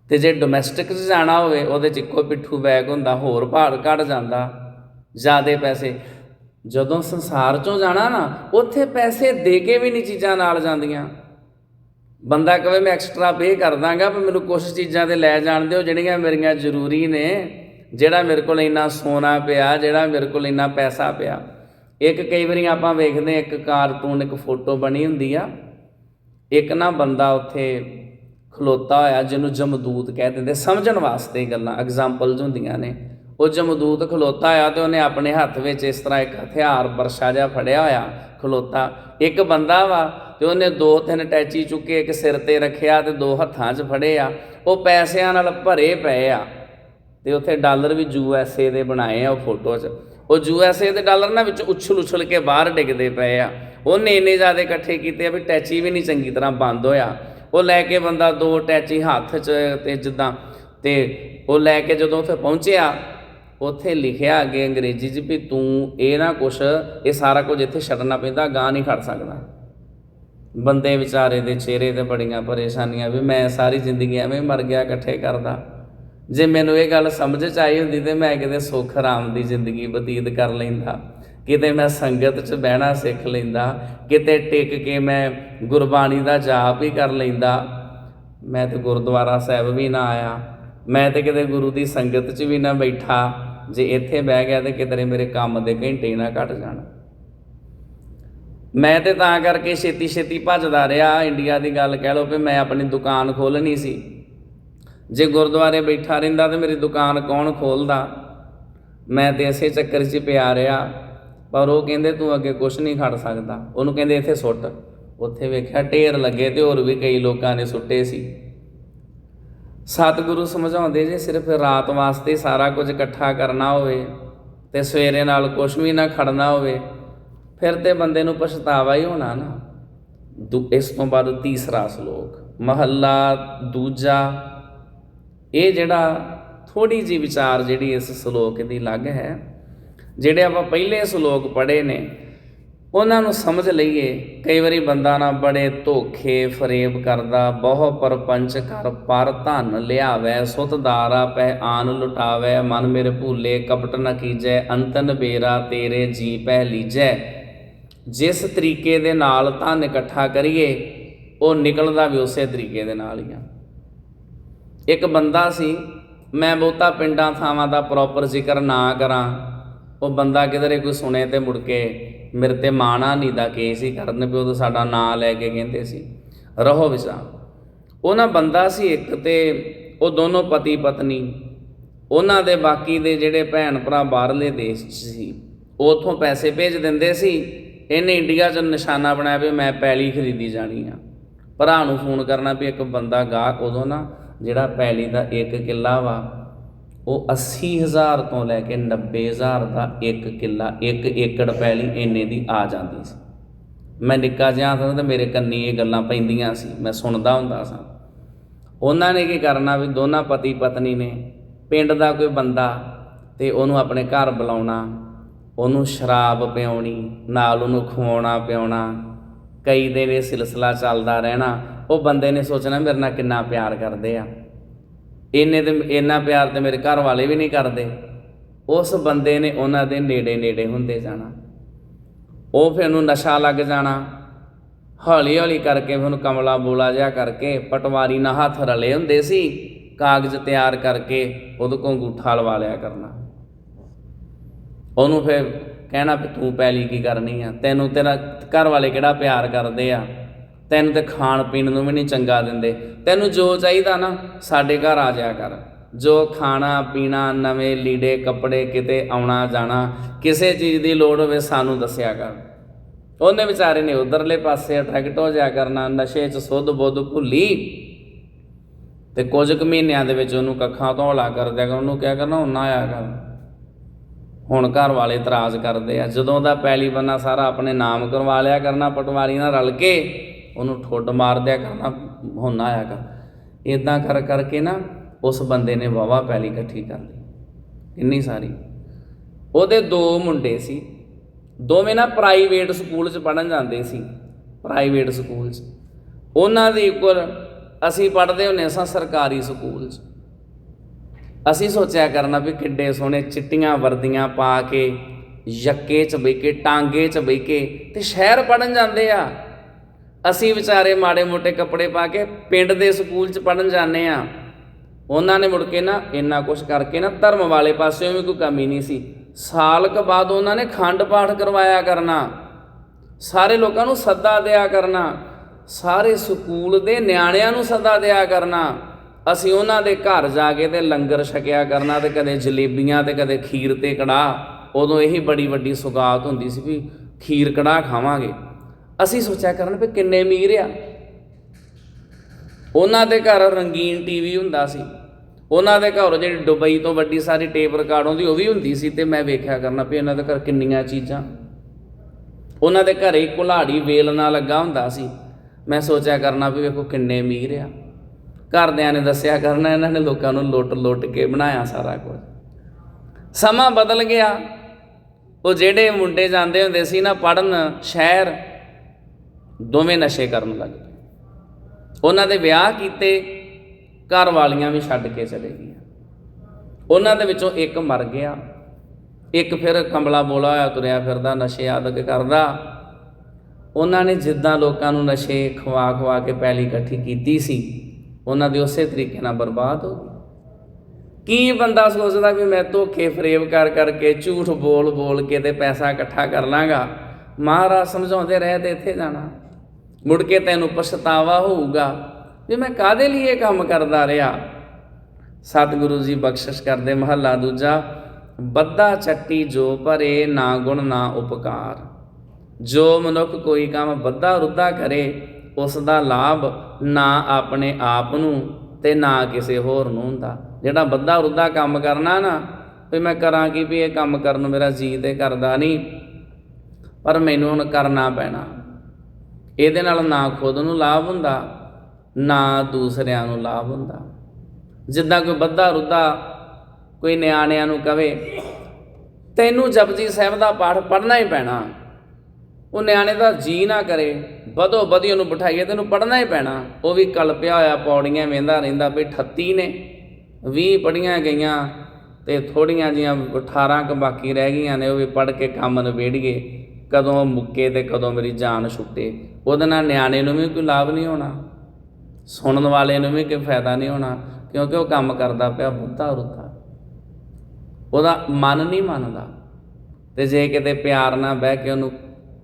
ਤੇ ਜੇ ਡੋਮੈਸਟਿਕ 'ਚ ਜਾਣਾ ਹੋਵੇ, ਉਹਦੇ 'ਚ ਇੱਕੋ ਪਿੱਠੂ ਬੈਗ ਹੁੰਦਾ, ਹੋਰ ਭਾਰ ਘਟ ਜਾਂਦਾ, ਜ਼ਿਆਦੇ ਪੈਸੇ। ਜਦੋਂ ਸੰਸਾਰ 'ਚੋਂ ਜਾਣਾ ਨਾ, ਉੱਥੇ ਪੈਸੇ ਦੇ ਕੇ ਵੀ ਨਹੀਂ ਚੀਜ਼ਾਂ ਨਾਲ ਜਾਂਦੀਆਂ। ਬੰਦਾ ਕਹੇ ਮੈਂ ਐਕਸਟਰਾ ਪੇ ਕਰ ਦਾਂਗਾ, ਪਰ ਮੈਨੂੰ ਕੁਝ ਚੀਜ਼ਾਂ ਤੇ ਲੈ ਜਾਣ ਦਿਓ ਜਿਹੜੀਆਂ ਮੇਰੀਆਂ ਜ਼ਰੂਰੀ ਨੇ, ਜਿਹੜਾ ਮੇਰੇ ਕੋਲ ਇੰਨਾ ਸੋਨਾ ਪਿਆ, ਜਿਹੜਾ ਮੇਰੇ ਕੋਲ ਇੰਨਾ ਪੈਸਾ ਪਿਆ। ਇੱਕ ਕਈ ਵਾਰੀ ਆਪਾਂ ਵੇਖਦੇ ਇੱਕ ਕਾਰਟੂਨ, ਇੱਕ ਫੋਟੋ ਬਣੀ ਹੁੰਦੀ ਆ। ਇੱਕ ਨਾ ਬੰਦਾ ਉੱਥੇ ਖਲੋਤਾ ਹੋਇਆ, ਜਿਹਨੂੰ ਜਮਦੂਤ ਕਹਿ ਦਿੰਦੇ, ਸਮਝਣ ਵਾਸਤੇ ਗੱਲਾਂ ਐਗਜ਼ਾਮਪਲਸ ਹੁੰਦੀਆਂ ਨੇ। ਉਹ ਜਮਦੂਤ ਖਲੋਤਾ ਆ ਤੇ ਉਹਨੇ ਆਪਣੇ ਹੱਥ ਵਿੱਚ ਇਸ ਤਰ੍ਹਾਂ ਇੱਕ ਹਥਿਆਰ, ਬਰਸ਼ਾ ਜਿਹਾ ਫੜਿਆ ਹੋਇਆ, ਖਲੋਤਾ। ਇੱਕ ਬੰਦਾ ਵਾ ਤੇ ਉਹਨੇ ਦੋ ਤਿੰਨ ਟੈਚੀ ਚੁੱਕੇ, ਇੱਕ ਸਿਰ ਤੇ ਰੱਖਿਆ ਤੇ ਦੋ ਹੱਥਾਂ 'ਚ ਫੜੇ ਆ। ਉਹ ਪੈਸਿਆਂ ਨਾਲ ਭਰੇ ਪਏ ਆ। ਤੇ ਉੱਥੇ ਡਾਲਰ ਵੀ ਯੂ ਐੱਸ ਏ ਦੇ ਬਣਾਏ ਆ ਉਹ ਫੋਟੋ 'ਚ। ਉਹ ਯੂ ਐੱਸ ਏ ਦੇ ਡਾਲਰ ਨਾ ਵਿੱਚ ਉਛਲ ਉਛਲ ਕੇ ਬਾਹਰ ਡਿੱਗਦੇ ਪਏ ਆ। ਉਹਨੇ ਇੰਨੇ ਜ਼ਿਆਦਾ ਇਕੱਠੇ ਕੀਤੇ ਆ ਵੀ ਟੈਚੀ ਵੀ ਨਹੀਂ ਚੰਗੀ ਤਰ੍ਹਾਂ ਬੰਦ ਹੋਇਆ। ਉਹ ਲੈ ਕੇ ਬੰਦਾ ਦੋ ਟੈਚੀ ਹੱਥ 'ਚ ਤੇ ਜਿੱਦਾਂ ਤੇ ਉਹ ਲੈ ਕੇ ਜਦੋਂ ਉੱਥੇ ਪਹੁੰਚਿਆ, ਉੱਥੇ ਲਿਖਿਆ ਅੱਗੇ ਅੰਗਰੇਜ਼ੀ 'ਚ ਵੀ ਤੂੰ ਇਹ ਨਾ ਕੁਛ, ਇਹ ਸਾਰਾ ਕੁਝ ਇੱਥੇ ਛੱਡਣਾ ਪੈਂਦਾ ਗਾਂ ਨਹੀਂ ਖੜ ਸਕਦਾ। ਬੰਦੇ ਵਿਚਾਰੇ ਦੇ ਚਿਹਰੇ ਤੇ ਬੜੀਆਂ ਪਰੇਸ਼ਾਨੀਆਂ, ਵੀ ਮੈਂ ਸਾਰੀ ਜ਼ਿੰਦਗੀ ਐਵੇਂ ਮਰ ਗਿਆ ਇਕੱਠੇ ਕਰਦਾ। ਜੇ ਮੈਨੂੰ ਇਹ ਗੱਲ ਸਮਝ ਚ ਆਈ ਹੁੰਦੀ ਤੇ ਮੈਂ ਕਿਤੇ ਸੁੱਖ ਆਰਾਮ ਦੀ ਜ਼ਿੰਦਗੀ ਬਤੀਤ ਕਰ ਲੈਂਦਾ। ਕਿਤੇ ਮੈਂ ਸੰਗਤ 'ਚ ਬਹਿਣਾ ਸਿੱਖ ਲੈਂਦਾ। ਕਿਤੇ ਟਿਕ ਕੇ ਮੈਂ ਗੁਰਬਾਣੀ ਦਾ ਜਾਪ ਹੀ ਕਰ ਲੈਂਦਾ। ਮੈਂ ਤੇ ਗੁਰਦੁਆਰਾ ਸਾਹਿਬ ਵੀ ਨਾ ਆਇਆ। ਮੈਂ ਤੇ ਕਿਤੇ ਗੁਰੂ ਦੀ ਸੰਗਤ 'ਚ ਵੀ ਨਾ ਬੈਠਾ। ਜੇ ਇੱਥੇ ਬਹਿ ਗਿਆ ਤੇ ਕਿਤੇ ਮੇਰੇ ਕੰਮ ਦੇ ਘੰਟੇ ਹੀ ਨਾ ਘਟ ਜਾਣ। ਮੈਂ ਤੇ ਤਾਂ ਕਰਕੇ ਛੇਤੀ ਛੇਤੀ ਭੱਜਦਾ ਰਿਹਾ, ਇੰਡੀਆ ਦੀ ਗੱਲ ਕਹਿ ਲਓ ਵੀ ਮੈਂ ਆਪਣੀ ਦੁਕਾਨ ਖੋਲਣੀ ਸੀ। ਜੇ ਗੁਰਦੁਆਰੇ ਬੈਠਾ ਰਹਿੰਦਾ ਤੇ ਮੇਰੀ ਦੁਕਾਨ ਕੌਣ ਖੋਲਦਾ ਮੈਂ ਤੇ ਇਸੇ ਚੱਕਰ 'ਚ ਪਿਆ ਰਿਹਾ। ਪਰ ਉਹ ਕਹਿੰਦੇ, ਤੂੰ ਅੱਗੇ ਕੁਝ ਨਹੀਂ ਖੜ ਸਕਦਾ। ਉਹਨੂੰ ਕਹਿੰਦੇ, ਇੱਥੇ ਸੁੱਟ। ਉੱਥੇ ਵੇਖਿਆ ਢੇਰ ਲੱਗੇ ਤੇ ਹੋਰ ਵੀ ਕਈ ਲੋਕਾਂ ਨੇ ਸੁੱਟੇ ਸੀ। ਸਤਿਗੁਰੂ ਸਮਝਾਉਂਦੇ ਜੇ ਸਿਰਫ ਰਾਤ ਵਾਸਤੇ ਸਾਰਾ ਕੁਝ ਇਕੱਠਾ ਕਰਨਾ ਹੋਵੇ ਤੇ ਸਵੇਰੇ ਨਾਲ ਕੁਝ ਵੀ ਨਾ ਖੜਨਾ ਹੋਵੇ ਫਿਰ ਤੇ ਬੰਦੇ ਨੂੰ ਪਛਤਾਵਾ ਹੀ ਹੋਣਾ ਨਾ। ਦੂ- ਇਸ ਤੋਂ ਬਾਅਦ ਤੀਸਰਾ ਸ਼ਲੋਕ, ਮਹੱਲਾ ਦੂਜਾ। ਇਹ ਜਿਹੜਾ ਥੋੜੀ ਜੀ ਵਿਚਾਰ ਜਿਹੜੀ ਇਸ ਸ਼ਲੋਕ ਦੀ ਲੱਗ ਹੈ, ਜਿਹੜੇ ਆਪਾਂ ਪਹਿਲੇ ਸ਼ਲੋਕ ਪੜ੍ਹੇ ਨੇ, ਉਹਨਾਂ ਨੂੰ ਸਮਝ ਲਈਏ। ਕਈ ਵਾਰੀ ਬੰਦਾ ਨਾ ਬੜੇ ਧੋਖੇ, ਫਰੇਬ ਕਰਦਾ, ਬਹੁ ਪਰਪੰਚ ਕਰ ਪਰ ਧਨ ਲਿਆਵੈ, ਸੁਤਦਾਰਾ ਪੈ ਆਨ ਲੁਟਾਵੈ, ਮਨ ਮੇਰੇ ਭੂਲੇ ਕਪਟ ਨ ਕੀਜੈ, ਅੰਤਨ ਬੇਰਾ ਤੇਰੇ ਜੀ ਪਹਿ ਲੀਜੈ। ਜਿਸ ਤਰੀਕੇ ਦੇ ਨਾਲ ਧਨ ਇਕੱਠਾ ਕਰੀਏ, ਉਹ ਨਿਕਲਦਾ ਵੀ ਉਸੇ ਤਰੀਕੇ ਦੇ ਨਾਲ ਹੀ ਆ। ਇੱਕ ਬੰਦਾ ਸੀ, ਮੈਂ ਬਹੁਤਾ ਪਿੰਡਾਂ ਥਾਵਾਂ ਦਾ ਪ੍ਰੋਪਰ ਜ਼ਿਕਰ ਨਾ ਕਰਾਂ। ਉਹ ਬੰਦਾ ਕਿਧਰੇ ਕੋਈ ਸੁਣੇ ਤੇ ਮੁੜ ਕੇ ਮੇਰੇ ਤੇ ਮਾਣਾ ਨਹੀਂ ਦਾ ਕੇਸ ਹੀ ਕਰਨ ਪਿਓ ਤਾਂ ਸਾਡਾ ਨਾਂ ਲੈ ਕੇ ਕਹਿੰਦੇ ਸੀ। ਰਹੋ ਵਿਚਾਰ ਉਹ ਨਾ ਬੰਦਾ ਸੀ ਇੱਕ ਤੇ ਉਹ ਦੋਨੋਂ ਪਤੀ ਪਤਨੀ। ਉਹਨਾਂ ਦੇ ਬਾਕੀ ਦੇ ਜਿਹੜੇ ਭੈਣ ਭਰਾ ਬਾਹਰਲੇ ਦੇਸ਼ 'ਚ ਸੀ, ਉਹ ਉਥੋਂ ਪੈਸੇ ਭੇਜ ਦਿੰਦੇ ਸੀ। ਇਹਨੇ ਇੰਡੀਆ 'ਚ ਨਿਸ਼ਾਨਾ ਬਣਾਇਆ ਵੀ ਮੈਂ ਪੈਲੀ ਖਰੀਦੀ ਜਾਣੀ ਆ। ਭਰਾ ਨੂੰ ਫੋਨ ਕਰਨਾ ਵੀ ਇੱਕ ਬੰਦਾ ਗਾਹਕ ਉਦੋਂ ਨਾ ਜਿਹੜਾ ਪੈਲੀ ਦਾ ਇੱਕ ਕਿੱਲਾ ਵਾ, ਉਹ 80000 ਤੋਂ ਲੈ ਕੇ 90000 ਦਾ ਇੱਕ ਕਿੱਲਾ, ਇੱਕ ਏਕੜ ਪੈਲੀ ਇੰਨੇ ਦੀ ਆ ਜਾਂਦੀ ਸੀ। ਮੈਂ ਨਿੱਕਾ ਜਿਹਾ ਸੀ ਤੇ ਮੇਰੇ ਕੰਨੀ ਇਹ ਗੱਲਾਂ ਪੈਂਦੀਆਂ ਸੀ, ਮੈਂ ਸੁਣਦਾ ਹੁੰਦਾ ਸਾਂ। ਉਹਨਾਂ ਨੇ ਕੀ ਕਰਨਾ ਵੀ ਦੋਨਾਂ ਪਤੀ ਪਤਨੀ ਨੇ, ਪਿੰਡ ਦਾ ਕੋਈ ਬੰਦਾ ਤੇ ਉਹਨੂੰ ਆਪਣੇ ਘਰ ਬੁਲਾਉਣਾ ਉਹਨੂੰ ਸ਼ਰਾਬ ਪਿਆਉਣੀ, ਨਾਲ ਉਹਨੂੰ ਖਵਾਉਣਾ, ਪਿਆਉਣਾ। ਕਈ ਦਿਨ ਇਹ ਸਿਲਸਿਲਾ ਚੱਲਦਾ ਰਹਿਣਾ। ਉਹ ਬੰਦੇ ਨੇ ਸੋਚਣਾ, ਮੇਰੇ ਨਾਲ ਕਿੰਨਾ ਪਿਆਰ ਕਰਦੇ ਆ। ਇੰਨੇ ਤੇ ਇੰਨਾ ਪਿਆਰ ਤੇ ਮੇਰੇ ਘਰ ਵਾਲੇ ਵੀ ਨਹੀਂ ਕਰਦੇ। ਉਸ ਬੰਦੇ ਨੇ ਉਹਨਾਂ ਦੇ ਨੇੜੇ ਨੇੜੇ ਹੁੰਦੇ ਜਾਣਾ। ਉਹ ਫਿਰ ਉਹਨੂੰ ਨਸ਼ਾ ਲੱਗ ਜਾਣਾ। ਹੌਲੀ ਹੌਲੀ ਕਰਕੇ ਫਿਰ ਉਹਨੂੰ ਕਮਲਾ ਬੋਲਾ ਜਿਹਾ ਕਰਕੇ ਪਟਵਾਰੀ ਨਾਲ ਹੱਥ ਰਲੇ ਹੁੰਦੇ ਸੀ। ਕਾਗਜ਼ ਤਿਆਰ ਕਰਕੇ ਉਹਦੇ ਕੋਲ ਅੰਗੂਠਾ ਲਵਾ ਲਿਆ ਕਰਨਾ। ਉਹਨੂੰ ਫਿਰ ਕਹਿਣਾ ਵੀ ਤੂੰ ਪੈਲੀ ਕੀ ਕਰਨੀ ਆ? ਤੈਨੂੰ ਤੇਰਾ ਘਰ ਵਾਲੇ ਕਿਹੜਾ ਪਿਆਰ ਕਰਦੇ ਆ? ਤੈਨੂੰ ਤੇ ਖਾਣ ਪੀਣ ਨੂੰ ਵੀ ਨਹੀਂ ਚੰਗਾ ਦਿੰਦੇ। ਤੈਨੂੰ ਜੋ ਚਾਹੀਦਾ ਨਾ, ਸਾਡੇ ਘਰ ਆ ਜਾਇਆ ਕਰ। ਜੋ ਖਾਣਾ, ਪੀਣਾ, ਨਵੇਂ ਲੀੜੇ, ਕੱਪੜੇ, ਕਿਤੇ ਆਉਣਾ, ਜਾਣਾ, ਕਿਸੇ ਚੀਜ਼ ਦੀ ਲੋੜ ਹੋਵੇ ਸਾਨੂੰ ਦੱਸਿਆ ਕਰ। ਉਹਨੇ ਵਿਚਾਰੇ ਨੇ ਉਧਰਲੇ ਪਾਸੇ ਅਟਰੈਕਟ ਹੋ ਜਾ ਕਰਨਾ, ਨਸ਼ੇ 'ਚ ਸੁੱਧ ਬੁੱਧ ਭੁੱਲੀ। ਤੇ ਕੁਝ ਕੁ ਮਹੀਨਿਆਂ ਦੇ ਵਿੱਚ ਉਹਨੂੰ ਕੱਖਾਂ ਤੋਂ ਹੌਲਾ ਕਰ ਦਿਆ ਕਰ ਉਹਨੂੰ ਕਿਹਾ ਕਰਨਾ ਹੁਣ ਨਾ ਆਇਆ ਕਰ। ਹੁਣ ਘਰ ਵਾਲੇ ਇਤਰਾਜ਼ ਕਰਦੇ ਆ। ਜਦੋਂ ਦਾ ਪੈਲੀ ਬੰਨਾ ਸਾਰਾ ਆਪਣੇ ਨਾਮ ਕਰਵਾ ਲਿਆ ਕਰਨਾ, ਪਟਵਾਰੀ ਨਾਲ ਰਲ ਕੇ ਉਹਨੂੰ ਠੁੱਡ ਮਾਰ ਦਿਆ ਕਰਨਾ, ਹੁਣ ਨਾ ਆਇਆ ਕਰ। ਇਦਾਂ ਕਰ ਕਰਕੇ ਨਾ ਉਸ ਬੰਦੇ ਨੇ ਵਾਵਾ ਪੈਲੀ ਇਕੱਠੀ ਕਰ ਲਈ। ਇੰਨੀ ਸਾਰੀ। ਉਹਦੇ ਦੋ ਮੁੰਡੇ ਸੀ। ਦੋਵੇਂ ਨਾ ਪ੍ਰਾਈਵੇਟ ਸਕੂਲ 'ਚ ਪੜਨ ਜਾਂਦੇ ਸੀ। ਪ੍ਰਾਈਵੇਟ ਸਕੂਲ 'ਚ। ਉਹਨਾਂ ਦੀ ਇਕੁਅਲ ਅਸੀਂ ਪੜ੍ਹਦੇ ਹੁੰਨੇ ਸਾਂ ਸਰਕਾਰੀ ਸਕੂਲ 'ਚ। ਅਸੀਂ ਸੋਚਿਆ ਕਰਨਾ ਵੀ ਕਿੱਡੇ ਸੋਹਣੇ ਚਿੱਟੀਆਂ ਵਰਦੀਆਂ ਪਾ ਕੇ, ਯੱਕੇ 'ਚ ਬਹਿ ਕੇ ਟਾਂਗੇ 'ਚ ਬਹਿ ਕੇ ਤੇ ਸ਼ਹਿਰ ਪੜਨ ਜਾਂਦੇ ਆ। ਅਸੀਂ ਵਿਚਾਰੇ ਮਾੜੇ ਮੋਟੇ ਕੱਪੜੇ ਪਾ ਕੇ ਪਿੰਡ ਦੇ ਸਕੂਲ 'ਚ ਪੜਨ ਜਾਂਦੇ ਆ। ਉਹਨਾਂ ਨੇ ਮੁੜ ਕੇ ਨਾ ਇੰਨਾ ਕੁਛ ਕਰਕੇ ਨਾ ਧਰਮ ਵਾਲੇ ਪਾਸਿਓਂ ਵੀ ਕੋਈ ਕਮੀ ਨਹੀਂ ਸੀ। ਸਾਲ ਕੁ ਬਾਅਦ ਉਹਨਾਂ ਨੇ ਖੰਡ ਪਾਠ ਕਰਵਾਇਆ ਕਰਨਾ। ਸਾਰੇ ਲੋਕਾਂ ਨੂੰ ਸੱਦਾ ਦਿਆ ਕਰਨਾ। ਸਾਰੇ ਸਕੂਲ ਦੇ ਨਿਆਣਿਆਂ ਨੂੰ ਸੱਦਾ ਦਿਆ ਕਰਨਾ। ਅਸੀਂ ਉਹਨਾਂ ਦੇ ਘਰ ਜਾ ਕੇ ਤੇ ਲੰਗਰ ਛਕਿਆ ਕਰਨਾ ਤੇ ਕਦੇ ਜਲੇਬੀਆਂ ਤੇ ਕਦੇ ਖੀਰ ਤੇ ਕੜਾਹ। ਉਦੋਂ ਇਹੀ ਬੜੀ ਵੱਡੀ ਸੁਗਾਤ ਹੁੰਦੀ ਸੀ ਵੀ ਖੀਰ ਕੜਾਹ ਖਾਵਾਂਗੇ। ਅਸੀਂ ਸੋਚਿਆ ਕਰਨ ਵੀ ਕਿੰਨੇ ਅਮੀਰ ਆ। ਉਹਨਾਂ ਦੇ ਘਰ ਰੰਗੀਨ ਟੀਵੀ ਹੁੰਦਾ ਸੀ। ਉਹਨਾਂ ਦੇ ਘਰ ਜਿਹੜੀ ਦੁਬਈ ਤੋਂ ਵੱਡੀ ਸਾਰੀ ਟੇਪ ਰਿਕਾਰਡ ਆਉਂਦੀ ਉਹ ਵੀ ਹੁੰਦੀ ਸੀ ਤੇ ਮੈਂ ਵੇਖਿਆ ਕਰਨਾ ਵੀ ਇਹਨਾਂ ਦੇ ਘਰ ਕਿੰਨੀਆਂ ਚੀਜ਼ਾਂ। ਉਹਨਾਂ ਦੇ ਘਰੇ ਕੁਲਾੜੀ ਵੇਲ ਨਾਲ ਲੱਗਾ ਹੁੰਦਾ ਸੀ। ਮੈਂ ਸੋਚਿਆ ਕਰਨਾ ਵੀ ਵੇਖੋ ਕਿੰਨੇ ਅਮੀਰ ਆ। ਘਰਦਿਆਂ ਨੇ ਦੱਸਿਆ ਕਰਨਾ, ਇਹਨਾਂ ਨੇ ਲੋਕਾਂ ਨੂੰ ਲੁੱਟ-ਲੁੱਟ ਕੇ ਬਣਾਇਆ ਸਾਰਾ ਕੁਝ। ਸਮਾਂ ਬਦਲ ਗਿਆ। ਉਹ ਜਿਹੜੇ ਮੁੰਡੇ ਜਾਂਦੇ ਹੁੰਦੇ ਸੀ ਨਾ ਪੜਨ ਸ਼ਹਿਰ, ਦੋਵੇਂ ਨਸ਼ੇ ਕਰਨ ਲੱਗ ਪਏ। ਉਹਨਾਂ ਦੇ ਵਿਆਹ ਕੀਤੇ, ਘਰ ਵਾਲੀਆਂ ਵੀ ਛੱਡ ਕੇ ਚਲੇ ਗਈਆਂ। ਉਹਨਾਂ ਦੇ ਵਿੱਚੋਂ ਇੱਕ ਮਰ ਗਿਆ। ਇੱਕ ਫਿਰ ਕੰਬਲਾ ਬੋਲਾ ਹੋਇਆ, ਤੁਰਿਆ ਫਿਰਦਾ, ਨਸ਼ੇ ਆਦਿਕ ਕਰਦਾ। ਉਹਨਾਂ ਨੇ ਜਿੱਦਾਂ ਲੋਕਾਂ ਨੂੰ ਨਸ਼ੇ ਖਵਾ ਖਵਾ ਕੇ ਪੈਲੀ ਇਕੱਠੀ ਕੀਤੀ ਸੀ ਉਹਨਾਂ ਦੀ ਉਸੇ ਤਰੀਕੇ ਨਾਲ ਬਰਬਾਦ ਹੋ ਕੀ ਬੰਦਾ ਸੋਚਦਾ ਵੀ ਮੈਂ ਧੋਖੇ, ਫਰੇਬ ਕਰ ਕਰਕੇ ਝੂਠ ਬੋਲ ਬੋਲ ਕੇ ਤੇ ਪੈਸਾ ਇਕੱਠਾ ਕਰ ਲਾਂਗਾ? ਮਹਾਰਾਜ ਸਮਝਾਉਂਦੇ ਰਹੇ ਤੇ ਇੱਥੇ ਜਾਣਾ। ਮੁੜ ਕੇ ਤੈਨੂੰ ਪਛਤਾਵਾ ਹੋਊਗਾ ਵੀ ਮੈਂ ਕਾਦੇ ਲਈ ਇਹ ਕੰਮ ਕਰਦਾ ਰਿਹਾ? ਸਤਿਗੁਰੂ ਜੀ ਬਖਸ਼ਿਸ਼ ਕਰਦੇ ਮਹੱਲਾ ਦੂਜਾ ਬੱਦਾ ਚੱਟੀ ਜੋ ਭਰੇ ਨਾ ਗੁਣ ਨਾ ਉਪਕਾਰ। ਜੋ ਮਨੁੱਖ ਕੋਈ ਕੰਮ ਬੱਦਾ ਰੁੱਦਾ ਕਰੇ ਉਸ ਦਾ ਲਾਭ ਨਾ ਆਪਣੇ ਆਪ ਨੂੰ ਤੇ ਨਾ ਕਿਸੇ ਹੋਰ ਨੂੰ ਹੁੰਦਾ। ਜਿਹੜਾ ਬੱਦਾ ਰੁੱਦਾ ਕੰਮ ਕਰਨਾ ਨਾ, ਵੀ ਮੈਂ ਕਰਾਂ ਕੀ ਵੀ ਇਹ ਕੰਮ ਕਰਨ ਨੂੰ ਮੇਰਾ ਜੀ ਤੇ ਕਰਦਾ ਨਹੀਂ, ਪਰ ਮੈਨੂੰ ਹੁਣ ਕਰਨਾ ਪੈਣਾ। ਇਹਦੇ ਨਾਲ ਨਾ ਖੁਦ ਨੂੰ ਲਾਭ ਹੁੰਦਾ, ਨਾ ਦੂਸਰਿਆਂ ਨੂੰ ਲਾਭ ਹੁੰਦਾ। ਜਿੱਦਾਂ ਕੋਈ ਬੱਦਾ ਰੁੱਦਾ, ਕੋਈ ਨਿਆਣਿਆਂ ਨੂੰ ਕਵੇ, ਤੈਨੂੰ ਜਪਜੀ ਸਾਹਿਬ ਦਾ ਪਾਠ ਪੜ੍ਹਨਾ ਹੀ ਪੈਣਾ। ਉਹ ਨਿਆਣੇ ਦਾ ਜੀ ਨਾ ਕਰੇ। ਬਦੋ ਬਦੀ ਉਹਨੂੰ ਬਿਠਾਈਏ ਤੈਨੂੰ ਪੜ੍ਹਨਾ ਹੀ ਪੈਣਾ। ਉਹ ਵੀ ਕਲਪਿਆ ਹੋਇਆ ਪੌੜੀਆਂ ਵੇਂਦਾ ਰਹਿੰਦਾ ਵੀ 38 ਨੇ। 20 ਪੜੀਆਂ ਗਈਆਂ ਤੇ ਥੋੜੀਆਂ ਜੀਆਂ 18 ਕ ਬਾਕੀ ਰਹਿ ਗਈਆਂ ਨੇ, ਉਹ ਵੀ ਪੜ੍ਹ ਕੇ ਕੰਮ ਨਿਬੇੜੀਏ। ਕਦੋਂ ਮੁੱਕੇ ਤੇ ਕਦੋਂ ਮੇਰੀ ਜਾਨ ਛੁੱਟੇ। ਉਹਦੇ ਨਾਲ ਨਿਆਣੇ ਨੂੰ ਵੀ ਕੋਈ ਲਾਭ ਨਹੀਂ ਹੋਣਾ। ਸੁਣਨ ਵਾਲੇ ਨੂੰ ਵੀ ਕੋਈ ਫਾਇਦਾ ਨਹੀਂ ਹੋਣਾ, ਕਿਉਂਕਿ ਉਹ ਕੰਮ ਕਰਦਾ ਪਿਆ ਬੁੱਧਾ ਰੁੱਧਾ। ਉਹਦਾ ਮਨ ਨਹੀਂ ਮੰਨਦਾ। ਤੇ ਜੇ ਕਿਤੇ ਪਿਆਰ ਨਾਲ ਬਹਿ ਕੇ ਉਹਨੂੰ